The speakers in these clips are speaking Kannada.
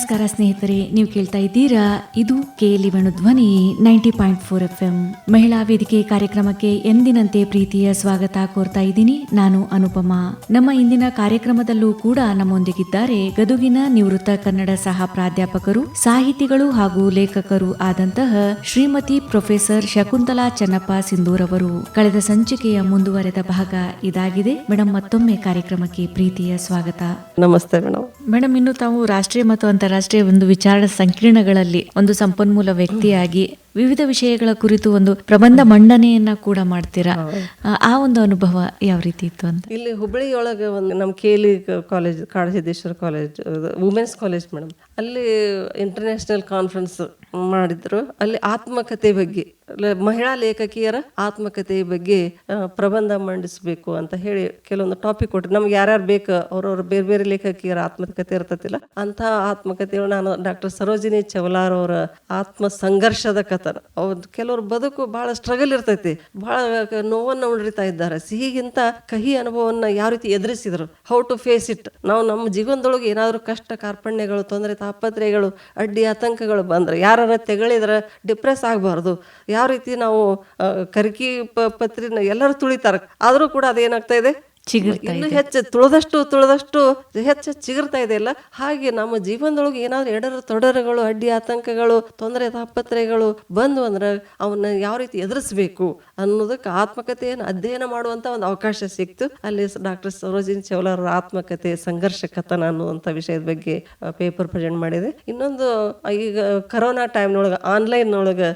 ನಮಸ್ಕಾರ ಸ್ನೇಹಿತರೆ ನೀವು ಕೇಳ್ತಾ ಇದ್ದೀರಾ ಇದು KLE Venu Dhwani ninety point four F M ಮಹಿಳಾ ವೇದಿಕೆ ಕಾರ್ಯಕ್ರಮಕ್ಕೆ ಎಂದಿನಂತೆ ಪ್ರೀತಿಯ ಸ್ವಾಗತ ಕೋರ್ತಾ ಇದ್ದೀನಿ ನಾನು ಅನುಪಮಾ. ನಮ್ಮ ಇಂದಿನ ಕಾರ್ಯಕ್ರಮದಲ್ಲೂ ಕೂಡ ನಮ್ಮೊಂದಿಗಿದ್ದಾರೆ ಗದುಗಿನ ನಿವೃತ್ತ ಕನ್ನಡ ಸಹ ಪ್ರಾಧ್ಯಾಪಕರು ಸಾಹಿತಿಗಳು ಹಾಗೂ ಲೇಖಕರು ಆದಂತಹ ಶ್ರೀಮತಿ ಪ್ರೊಫೆಸರ್ ಶಕುಂತಲಾ ಚನ್ನಪ್ಪ ಸಿಂಧೂರ್ ಅವರು ಕಳೆದ ಸಂಚಿಕೆಯ ಮುಂದುವರೆದ ಭಾಗ ಇದಾಗಿದೆ. ಮೇಡಮ್ ಮತ್ತೊಮ್ಮೆ ಕಾರ್ಯಕ್ರಮಕ್ಕೆ ಪ್ರೀತಿಯ ಸ್ವಾಗತ. ನಮಸ್ತೆ ಮೇಡಮ್ ಮೇಡಮ್ ಇನ್ನು ತಾವು ರಾಷ್ಟ್ರೀಯ ಮತ್ತು ಅಂತಾರಾಷ್ಟ್ರೀಯ ಒಂದು ವಿಚಾರ ಸಂಕಿರಣಗಳಲ್ಲಿ ಒಂದು ಸಂಪನ್ಮೂಲ ವ್ಯಕ್ತಿಯಾಗಿ ವಿವಿಧ ವಿಷಯಗಳ ಕುರಿತು ಒಂದು ಪ್ರಬಂಧ ಮಂಡನೆಯನ್ನ ಕೂಡ ಮಾಡ್ತೀರಾ? ಆ- ಒಂದು ಅನುಭವ ಯಾವ ರೀತಿ ಇತ್ತು ಅಂತ? ಇಲ್ಲಿ ಹುಬ್ಬಳ್ಳಿಯೊಳಗೆ ಒಂದು ನಮ್ಮ KLE college Kadasiddheshwara college women's college madam. ಅಲ್ಲಿ ಇಂಟರ್ನ್ಯಾಷನಲ್ ಕಾನ್ಫರೆನ್ಸ್ ಮಾಡಿದ್ರು. ಅಲ್ಲಿ ಆತ್ಮಕತೆ ಬಗ್ಗೆ ಮಹಿಳಾ ಲೇಖಕಿಯರ ಆತ್ಮಕತೆ ಬಗ್ಗೆ ಪ್ರಬಂಧ ಮಂಡಿಸಬೇಕು ಅಂತ ಹೇಳಿ ಕೆಲವೊಂದು ಟಾಪಿಕ್ ಕೊಟ್ಟರು ನಮ್ಗೆ ಯಾರ್ಯಾರು ಬೇಕು, ಅವ್ರವ್ರ ಬೇರೆ ಬೇರೆ ಲೇಖಕಿಯರ ಆತ್ಮಕತೆ ಇರ್ತತಿಲ್ಲ. ಅಂತ ಆತ್ಮಕತೆ ನಾನು ಡಾಕ್ಟರ್ ಸರೋಜಿನಿ ಚವಲಾರ್ ಅವರ ಆತ್ಮ ಸಂಘರ್ಷದ ಕಥನ. ಅವ್ರ ಕೆಲವ್ರ ಬದುಕು ಬಹಳ ಸ್ಟ್ರಗಲ್ ಇರ್ತೈತಿ. ಬಹಳ ನೋವನ್ನು ಉಳಿತಾ ಇದ್ದಾರೆ. ಸಿಹಿಗಿಂತ ಕಹಿ ಅನುಭವವನ್ನು ಯಾವ ರೀತಿ ಎದುರಿಸಿದ್ರು ಹೌ ಟು ಫೇಸ್ ಇಟ್ ನಾವು ನಮ್ಮ ಜೀವನದೊಳಗೆ ಏನಾದರೂ ಕಷ್ಟ ಕಾರ್ಪಣ್ಯಗಳು ತೊಂದರೆ ತಾಪತ್ರೆಗಳು ಅಡ್ಡಿ ಆತಂಕಗಳು ಬಂದ್ರೆ ಯಾರ ತೆಗಳಿದ್ರೆ ಡಿಪ್ರೆಸ್ ಆಗಬಾರ್ದು. ಯಾವ ರೀತಿ ನಾವು ಕರ್ಕಿ ಪ- ಪತ್ರಿನ ಎಲ್ಲರೂ ತುಳಿತಾರೆ. ಆದರೂ ಕೂಡ ಅದೇನಾಗ್ತಾ ಇದೆ? ಇನ್ನು ಹೆಚ್ಚು ತುಳದಷ್ಟು ತುಳದಷ್ಟು ಹೆಚ್ಚು ಚಿಗುರ್ತಾ ಇದೆ ಅಲ್ಲ? ಹಾಗೆ ನಮ್ಮ ಜೀವನದೊಳಗೆ ಏನಾದ್ರು ಎಡರ ತೊಡರುಗಳು ಅಡ್ಡಿ ಆತಂಕಗಳು ತೊಂದರೆ ತಾಪತ್ರೆಗಳು ಬಂದು ಅಂದ್ರೆ ಅವನ್ನ ಯಾವ ರೀತಿ ಎದುರಿಸಬೇಕು ಅನ್ನೋದಕ್ಕೆ ಆತ್ಮಕಥೆಯನ್ನು ಅಧ್ಯಯನ ಮಾಡುವಂತ ಒಂದು ಅವಕಾಶ ಸಿಕ್ತು. ಅಲ್ಲಿ ಡಾಕ್ಟರ್ ಸರೋಜಿನಿ ಚೌಲರ ಆತ್ಮಕತೆ ಸಂಘರ್ಷ ಕಥನ ಅನ್ನುವಂಥ ವಿಷಯದ ಬಗ್ಗೆ ಪೇಪರ್ ಪ್ರೆಸೆಂಟ್ ಮಾಡಿದೆ. ಇನ್ನೊಂದು ಈಗ ಕರೋನಾ ಟೈಮ್ನೊಳಗೆ ಆನ್ಲೈನ್ನೊಳಗೆ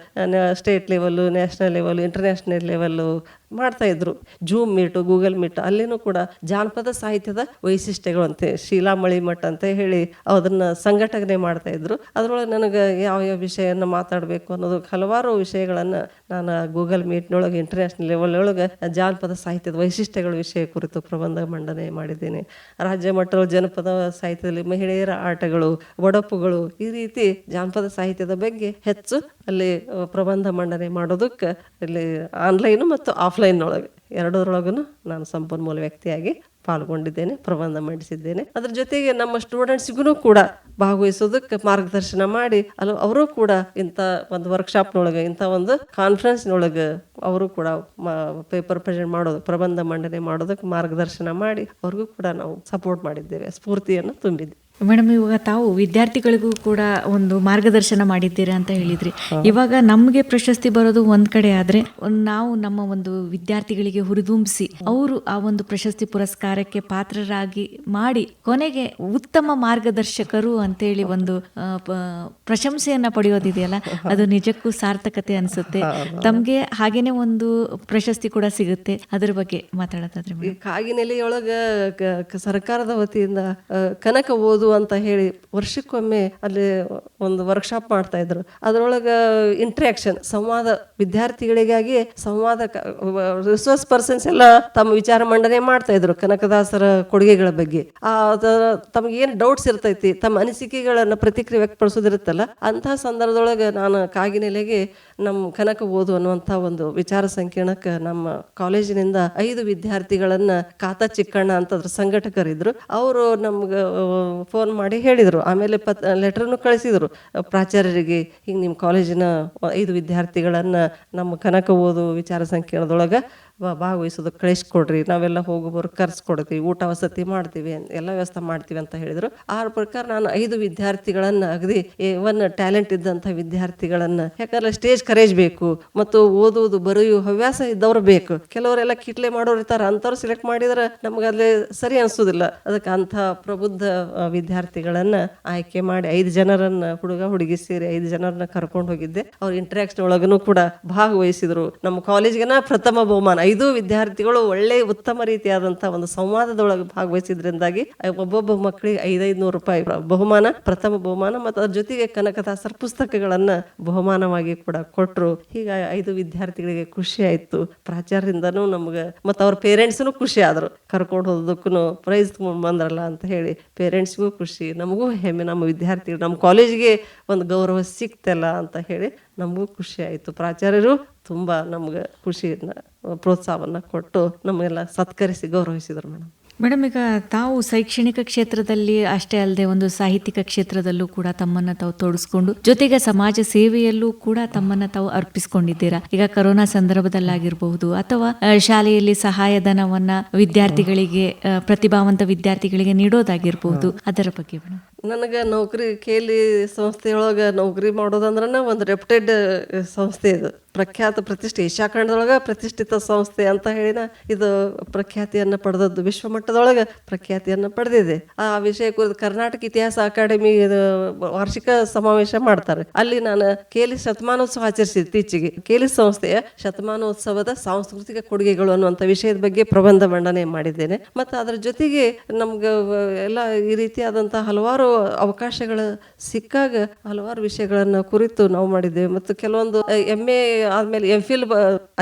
state level national level international level ಮಾಡ್ತಾ ಇದ್ರು. ಜೂಮ್ ಮೀಟು ಗೂಗಲ್ ಮೀಟ್ ಅಲ್ಲಿನೂ ಕೂಡ ಜಾನಪದ ಸಾಹಿತ್ಯದ ವೈಶಿಷ್ಟ್ಯಗಳು ಅಂತೆ. ಶೀಲಾಮಳಿ ಮಠ ಅಂತ ಹೇಳಿ ಅದನ್ನ ಸಂಘಟನೆ ಮಾಡ್ತಾ ಇದ್ರು. ಅದ್ರೊಳಗೆ ನನಗೆ ಯಾವ ಯಾವ ವಿಷಯನ ಮಾತಾಡಬೇಕು ಅನ್ನೋದು ಹಲವಾರು ವಿಷಯಗಳನ್ನು ನಾನು ಗೂಗಲ್ ಮೀಟ್ನೊಳಗೆ ಇಂಟರ್ನ್ಯಾಷನಲ್ ಲೆವೆಲ್ ಒಳಗೆ ಜಾನಪದ ಸಾಹಿತ್ಯದ ವೈಶಿಷ್ಟ್ಯಗಳ ವಿಷಯ ಕುರಿತು ಪ್ರಬಂಧ ಮಂಡನೆ ಮಾಡಿದ್ದೇನೆ. ರಾಜ್ಯ ಮಟ್ಟದ ಜನಪದ ಸಾಹಿತ್ಯದಲ್ಲಿ ಮಹಿಳೆಯರ ಆಟಗಳು, ಒಡಪುಗಳು ಈ ರೀತಿ ಜಾನಪದ ಸಾಹಿತ್ಯದ ಬಗ್ಗೆ ಹೆಚ್ಚು ಅಲ್ಲಿ ಪ್ರಬಂಧ ಮಂಡನೆ ಮಾಡೋದಕ್ಕೆ ಇಲ್ಲಿ ಆನ್ಲೈನು ಮತ್ತು ಆಫ್ಲೈನ್ ಒಳಗೆ ಎರಡರೊಳಗೂ ನಾನು ಸಂಪನ್ಮೂಲ ವ್ಯಕ್ತಿಯಾಗಿ ಪಾಲ್ಗೊಂಡಿದ್ದೇನೆ, ಪ್ರಬಂಧ ಮಂಡಿಸಿದ್ದೇನೆ. ಅದ್ರ ಜೊತೆಗೆ ನಮ್ಮ ಸ್ಟೂಡೆಂಟ್ಸ್ಗೂ ಕೂಡ ಭಾಗವಹಿಸೋದಕ್ಕೆ ಮಾರ್ಗದರ್ಶನ ಮಾಡಿ ಅಲ್ಲ ಅವರು ಕೂಡ ಇಂಥ ಒಂದು ವರ್ಕ್ಶಾಪ್ನೊಳಗೆ ಇಂಥ ಒಂದು ಕಾನ್ಫರೆನ್ಸ್ನೊಳಗೆ ಅವರು ಕೂಡ ಪೇಪರ್ ಪ್ರೆಸೆಂಟ್ ಮಾಡೋದು, ಪ್ರಬಂಧ ಮಂಡನೆ ಮಾಡೋದಕ್ಕೆ ಮಾರ್ಗದರ್ಶನ ಮಾಡಿ, ಅವ್ರಿಗೂ ಕೂಡ ನಾವು ಸಪೋರ್ಟ್ ಮಾಡಿದ್ದೇವೆ, ಸ್ಫೂರ್ತಿಯನ್ನು ತುಂಬಿದ್ದೇವೆ. ಮೇಡಮ್ ಇವಾಗ ತಾವು ವಿದ್ಯಾರ್ಥಿಗಳಿಗೂ ಕೂಡ ಒಂದು ಮಾರ್ಗದರ್ಶನ ಮಾಡಿದ್ದೀರಾ ಅಂತ ಹೇಳಿದ್ರಿ. ಇವಾಗ ನಮಗೆ ಪ್ರಶಸ್ತಿ ಬರೋದು ಒಂದ್ ಕಡೆ ಆದ್ರೆ ನಾವು ನಮ್ಮ ಒಂದು ವಿದ್ಯಾರ್ಥಿಗಳಿಗೆ ಹುರಿದುಂಬಿಸಿ ಅವರು ಆ ಒಂದು ಪ್ರಶಸ್ತಿ ಪುರಸ್ಕಾರಕ್ಕೆ ಪಾತ್ರರಾಗಿ ಮಾಡಿ ಕೊನೆಗೆ ಉತ್ತಮ ಮಾರ್ಗದರ್ಶಕರು ಅಂತೇಳಿ ಒಂದು ಪ್ರಶಂಸೆಯನ್ನ ಪಡೆಯೋದಿದೆಯಲ್ಲ ಅದು ನಿಜಕ್ಕೂ ಸಾರ್ಥಕತೆ ಅನ್ಸುತ್ತೆ. ತಮ್ಗೆ ಹಾಗೇನೆ ಒಂದು ಪ್ರಶಸ್ತಿ ಕೂಡ ಸಿಗುತ್ತೆ. ಅದ್ರ ಬಗ್ಗೆ ಮಾತಾಡೋದಾದ್ರೆ ಕಾಗಿನೆಲೆಯೊಳಗ ಸರ್ಕಾರದ ವತಿಯಿಂದ ಕನಕ ಓದು ಅಂತ ಹೇಳಿ ವರ್ಷಕ್ಕೊಮ್ಮೆ ಅಲ್ಲಿ ಒಂದು ವರ್ಕ್ಶಾಪ್ ಮಾಡ್ತಾ ಇದ್ರು. ಅದರೊಳಗೆ ಇಂಟ್ರಾಕ್ಷನ್ ಸಂವಾದ ವಿದ್ಯಾರ್ಥಿಗಳಿಗಾಗಿ ಸಂವಾದ ರಿಸೋರ್ಸ್ ಪರ್ಸನ್ಸ್ ಎಲ್ಲ ತಮ್ಮ ವಿಚಾರ ಮಂಡನೆ ಮಾಡ್ತಾ ಇದ್ರು ಕನಕದಾಸರ ಕೊಡುಗೆಗಳ ಬಗ್ಗೆ. ಆ ತಮ್ಗೆ ಏನ್ ಡೌಟ್ಸ್ ಇರ್ತೈತಿ, ತಮ್ಮ ಅನಿಸಿಕೆಗಳನ್ನು ಪ್ರತಿಕ್ರಿಯೆ ವ್ಯಕ್ತಪಡಿಸೋದಿರುತ್ತಲ್ಲ ಅಂತಹ ಸಂದರ್ಭದೊಳಗೆ ನಾನು ಕಾಗಿನೆಲೆಗೆ ನಮ್ಮ ಕನಕ ಓದು ಅನ್ನುವಂಥ ಒಂದು ವಿಚಾರ ಸಂಕಿರಣಕ್ಕೆ ನಮ್ಮ ಕಾಲೇಜಿನಿಂದ ಐದು ವಿದ್ಯಾರ್ಥಿಗಳನ್ನ ಕಾತಾ ಚಿಕ್ಕಣ್ಣ ಅಂತ ಅದ್ರ ಸಂಘಟಕರಿದ್ರು. ಅವರು ನಮ್ಗೆ ಫೋನ್ ಮಾಡಿ ಹೇಳಿದರು. ಆಮೇಲೆ ಪತ್ ಲೆಟರ್ನು ಕಳಿಸಿದರು. ಪ್ರಾಚಾರ್ಯರಿಗೆ, ಹಿಂಗೆ ನಿಮ್ಮ ಕಾಲೇಜಿನ ಐದು ವಿದ್ಯಾರ್ಥಿಗಳನ್ನು ನಮ್ಮ ಕನಕ ಓದು ವಿಚಾರ ಸಂಕಿರಣದೊಳಗೆ ಭಾಗವಹಿಸೋದು ಕಳಿಸ್ಕೊಡ್ರಿ, ನಾವೆಲ್ಲ ಹೋಗೋರು ಕರ್ಸ್ಕೊಡ್ತೀವಿ, ಊಟ ವಸತಿ ಮಾಡ್ತೀವಿ ಅಂತ- ಎಲ್ಲ ವ್ಯವಸ್ಥೆ ಮಾಡ್ತೀವಿ ಅಂತ ಹೇಳಿದ್ರು. ಆ ಪ್ರಕಾರ ನಾನು ಐದು ವಿದ್ಯಾರ್ಥಿಗಳನ್ನ ಅಗದಿ ಒನ್ ಟ್ಯಾಲೆಂಟ್ ಇದ್ದಂಥ ವಿದ್ಯಾರ್ಥಿಗಳನ್ನ, ಯಾಕಂದ್ರೆ ಸ್ಟೇಜ್ ಕರೇಜ್ ಬೇಕು, ಮತ್ತು ಓದುವುದು, ಬರೆಯುವ ಹವ್ಯಾಸ ಇದ್ದವ್ರು ಬೇಕು. ಕೆಲವರೆಲ್ಲ ಕಿಟ್ಲೆ ಮಾಡೋರು ಇರ್ತಾರೆ, ಅಂಥವ್ರು ಸೆಲೆಕ್ಟ್ ಮಾಡಿದ್ರೆ ನಮ್ಗೆ ಅಲ್ಲಿ ಸರಿ ಅನ್ಸೋದಿಲ್ಲ. ಅದಕ್ಕೆ ಅಂಥ ಪ್ರಬುದ್ಧ ವಿದ್ಯಾರ್ಥಿಗಳನ್ನ ಆಯ್ಕೆ ಮಾಡಿ ಐದು ಜನರನ್ನ, ಹುಡುಗ, ಹುಡುಗಿ ಸೇರಿ ಐದು ಜನರನ್ನ ಕರ್ಕೊಂಡು ಹೋಗಿದ್ದೆ. ಅವ್ರ ಇಂಟ್ರಾಕ್ಷನ್ ಒಳಗೂ ಕೂಡ ಭಾಗವಹಿಸಿದ್ರು. ನಮ್ಮ ಕಾಲೇಜ್ಗೆನ ಪ್ರಥಮ ಬಹುಮಾನ. ಐದು ವಿದ್ಯಾರ್ಥಿಗಳು ಒಳ್ಳೆ ಉತ್ತಮ ರೀತಿಯಾದಂತಹ ಒಂದು ಸಂವಾದದೊಳಗೆ ಭಾಗವಹಿಸಿದ್ರಿಂದಾಗಿ ಒಬ್ಬೊಬ್ಬ ಮಕ್ಕಳಿಗೆ ಐದೈದು ನೂರು ರೂಪಾಯಿ ಬಹುಮಾನ, ಪ್ರಥಮ ಬಹುಮಾನ ಮತ್ತು ಅದ್ರ ಜೊತೆಗೆ ಕನಕದಾಸರ ಪುಸ್ತಕಗಳನ್ನ ಬಹುಮಾನವಾಗಿ ಕೂಡ ಕೊಟ್ಟರು ಹೀಗ ಐದು ವಿದ್ಯಾರ್ಥಿಗಳಿಗೆ ಖುಷಿ ಆಯ್ತು. ಪ್ರಾಚಾರ್ಯರಿಂದನೂ ನಮ್ಗೆ ಮತ್ತು ಅವ್ರ ಪೇರೆಂಟ್ಸ್ನು ಖುಷಿ ಆದರು. ಕರ್ಕೊಂಡು ಹೋದಕ್ಕೂ ಪ್ರೈಸ್ ಬಂದ್ರಲ್ಲ ಅಂತ ಹೇಳಿ ಪೇರೆಂಟ್ಸ್ಗೂ ಖುಷಿ. ನಮಗೂ ಹೆಮ್ಮೆ. ನಮ್ಮ ವಿದ್ಯಾರ್ಥಿಗಳು, ನಮ್ಮ ಕಾಲೇಜ್ಗೆ ಒಂದು ಗೌರವ ಸಿಕ್ತಲ್ಲ ಅಂತ ಹೇಳಿ ನಮಗೂ ಖುಷಿ ಆಯಿತು. ಪ್ರಾಚಾರ್ಯರು ತುಂಬ ನಮ್ಗೆ ಖುಷಿಯನ್ನ ಪ್ರೋತ್ಸಾಹವನ್ನು ಕೊಟ್ಟು ನಮಗೆಲ್ಲ ಸತ್ಕರಿಸಿ ಗೌರವಿಸಿದರು ಮೇಡಮ್. ಮೇಡಮ್ ಈಗ ತಾವು ಶೈಕ್ಷಣಿಕ ಕ್ಷೇತ್ರದಲ್ಲಿ ಅಷ್ಟೇ ಅಲ್ಲದೆ ಒಂದು ಸಾಹಿತ್ಯಿಕ ಕ್ಷೇತ್ರದಲ್ಲೂ ಕೂಡ ತಮ್ಮನ್ನ ತಾವು ತೊಡಸ್ಕೊಂಡು ಜೊತೆಗೆ ಸಮಾಜ ಸೇವೆಯಲ್ಲೂ ಕೂಡ ತಮ್ಮನ್ನ ತಾವು ಅರ್ಪಿಸ್ಕೊಂಡಿದ್ದೀರಾ? ಈಗ ಕೊರೋನಾ ಸಂದರ್ಭದಲ್ಲಾಗಿರಬಹುದು ಅಥವಾ ಶಾಲೆಯಲ್ಲಿ ಸಹಾಯಧನವನ್ನ ವಿದ್ಯಾರ್ಥಿಗಳಿಗೆ ಪ್ರತಿಭಾವಂತ ವಿದ್ಯಾರ್ಥಿಗಳಿಗೆ ನೀಡೋದಾಗಿರಬಹುದು. ಅದರ ಬಗ್ಗೆ ಮೇಡಮ್. ನನಗೆ ನೌಕರಿ ಕೇಲಿ ಸಂಸ್ಥೆಯೊಳಗೆ ನೌಕರಿ ಮಾಡೋದಂದ್ರೆ ಒಂದು ರೆಪ್ಟೆಡ್ ಸಂಸ್ಥೆ ಇದು. ಪ್ರಖ್ಯಾತ ಪ್ರತಿಷ್ಠೆ ಏಷ್ಯಾ ಖಂಡದೊಳಗೆ ಪ್ರತಿಷ್ಠಿತ ಸಂಸ್ಥೆ ಅಂತ ಹೇಳಿನ ಇದು ಪ್ರಖ್ಯಾತಿಯನ್ನು ಪಡೆದದ್ದು ವಿಶ್ವ ಮಟ್ಟದೊಳಗೆ ಪ್ರಖ್ಯಾತಿಯನ್ನು ಪಡೆದಿದೆ. ಆ ವಿಷಯ ಕುರಿತು ಕರ್ನಾಟಕ ಇತಿಹಾಸ ಅಕಾಡೆಮಿ ವಾರ್ಷಿಕ ಸಮಾವೇಶ ಮಾಡ್ತಾರೆ. ಅಲ್ಲಿ ನಾನು ಕೇಲಿ ಶತಮಾನೋತ್ಸವ ಆಚರಿಸಿದೆ ಇತ್ತೀಚೆಗೆ. ಕೇಲಿ ಸಂಸ್ಥೆಯ ಶತಮಾನೋತ್ಸವದ ಸಾಂಸ್ಕೃತಿಕ ಕೊಡುಗೆಗಳು ಅನ್ನುವಂಥ ವಿಷಯದ ಬಗ್ಗೆ ಪ್ರಬಂಧ ಮಂಡನೆ ಮಾಡಿದ್ದೇನೆ. ಮತ್ತು ಅದರ ಜೊತೆಗೆ ನಮ್ಗೆ ಎಲ್ಲ ಈ ರೀತಿಯಾದಂಥ ಹಲವಾರು ಅವಕಾಶಗಳು ಸಿಕ್ಕಾಗ ಹಲವಾರು ವಿಷಯಗಳನ್ನು ಕುರಿತು ನಾವು ಮಾಡಿದ್ದೇವೆ. ಮತ್ತು ಕೆಲವೊಂದು ಎಮ್ಮೆ ಆದ್ಮೇಲೆ ಎಂ ಫಿಲ್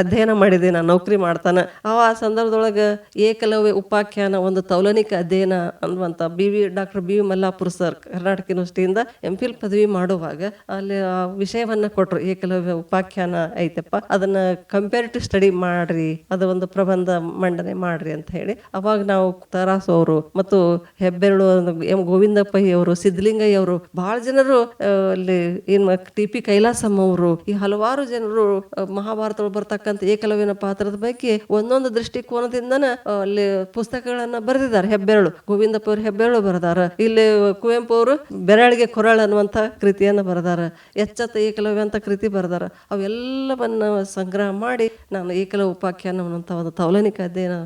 ಅಧ್ಯಯನ ಮಾಡಿದೆ, ನಾನು ನೌಕರಿ ಮಾಡ್ತಾನೆ. ಅವ ಆ ಸಂದರ್ಭದೊಳಗೆ ಏಕಲವ್ಯ ಉಪಾಖ್ಯಾನ ಒಂದು ತೌಲನಿಕ ಅಧ್ಯಯನ ಅನ್ನುವಂಥ B V doctor B V Mallapura sir Karnataka ಯೂನಿವರ್ಸಿಟಿಯಿಂದ M Phil ಪದವಿ ಮಾಡುವಾಗ ಅಲ್ಲಿ ಆ ವಿಷಯವನ್ನ ಕೊಟ್ರು, ಏಕಲವ್ಯ ಉಪಾಖ್ಯಾನ ಐತಪ್ಪ. ಅದನ್ನ ಕಂಪೇರಿಟಿವ್ ಸ್ಟಡಿ ಮಾಡ್ರಿ, ಅದು ಒಂದು ಪ್ರಬಂಧ ಮಂಡನೆ ಮಾಡ್ರಿ ಅಂತ ಹೇಳಿ ಅವಾಗ ನಾವು ತರಾಸು ಅವರು ಮತ್ತು ಹೆಬ್ಬೆರಳು ಎಂ ಗೋವಿಂದ ಪೈ ಅವರು, ಸಿದ್ಧಲಿಂಗಯ್ಯ ಅವರು ಬಹಳ ಜನರು ಅಲ್ಲಿ ಏನ್ ಟಿ ಪಿ ಕೈಲಾಸಮ್ಮ ಅವರು, ಈ ಹಲವಾರು ಜನರು ಆ, ಮಹಾಭಾರತದಲ್ಲಿ ಬರ್ತಕ್ಕಂಥ ಏಕಲವ್ಯನ ಪಾತ್ರದ ಬಗ್ಗೆ ಒಂದೊಂದು ದೃಷ್ಟಿಕೋನದಿಂದನ ಅಲ್ಲಿ ಪುಸ್ತಕಗಳನ್ನ ಬರೆದಿದ್ದಾರೆ. ಹೆಬ್ಬೆರಳು ಗೋವಿಂದಪ್ಪ ಅವರು ಹೆಬ್ಬೆರಳು ಬರೆದಾರ. ಇಲ್ಲಿ ಕುವೆಂಪು ಅವರು ಬೆರಳಿಗೆ ಕೊರಳ ಅನ್ನುವಂಥ ಕೃತಿಯನ್ನು ಬರೆದಾರ. ಎಚ್ಚತ್ತ ಏಕಲವ್ಯ ಅಂತ ಕೃತಿ ಬರೆದಾರ. ಅವೆಲ್ಲವನ್ನ ಸಂಗ್ರಹ ಮಾಡಿ ನಾನು ಏಕಲವ್ಯ ಉಪಾಖ್ಯಾನ ಅನ್ನುವಂಥ ಒಂದು ತೌಲನಿಕ ಅಧ್ಯಯನ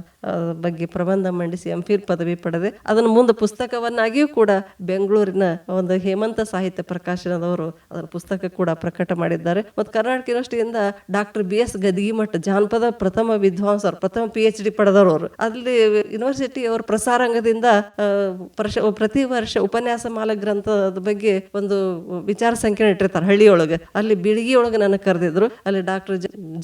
ಬಗ್ಗೆ ಪ್ರಬಂಧ ಮಂಡಿಸಿ ಎಂ ಫಿಲ್ ಪದವಿ ಪಡೆದೆ. ಅದನ್ನು ಮುಂದೆ ಪುಸ್ತಕವನ್ನಾಗಿಯೂ ಕೂಡ ಬೆಂಗಳೂರಿನ ಒಂದು ಹೇಮಂತ ಸಾಹಿತ್ಯ ಪ್ರಕಾಶನದವರು ಅದರ ಪುಸ್ತಕ ಕೂಡ ಪ್ರಕಟ ಮಾಡಿದ್ದಾರೆ. ಮತ್ತು ಕರ್ನಾಟಕ ಯೂನಿವರ್ಸಿಟಿಯಿಂದ ಡಾಕ್ಟರ್ ಬಿ ಎಸ್ ಗದಿಗಿಮಠ ಜಾನಪದ ಪ್ರಥಮ ವಿದ್ವಾಂಸರು, ಪ್ರಥಮ ಪಿ ಎಚ್ ಡಿ ಪಡೆದವರು ಅವರು. ಅಲ್ಲಿ ಯೂನಿವರ್ಸಿಟಿ ಅವರ ಪ್ರಸಾರಂಗದಿಂದ ಪ್ರತಿ ವರ್ಷ ಉಪನ್ಯಾಸ ಮಾಲ ಗ್ರಂಥದ ಬಗ್ಗೆ ಒಂದು ವಿಚಾರ ಸಂಕಿರಣ ಇಟ್ಟಿರ್ತಾರೆ ಹಳ್ಳಿಯೊಳಗೆ. ಅಲ್ಲಿ ಬಿಳಿಗಿಯೊಳಗೆ ನನಗೆ ಕರೆದಿದ್ರು. ಅಲ್ಲಿ ಡಾಕ್ಟರ್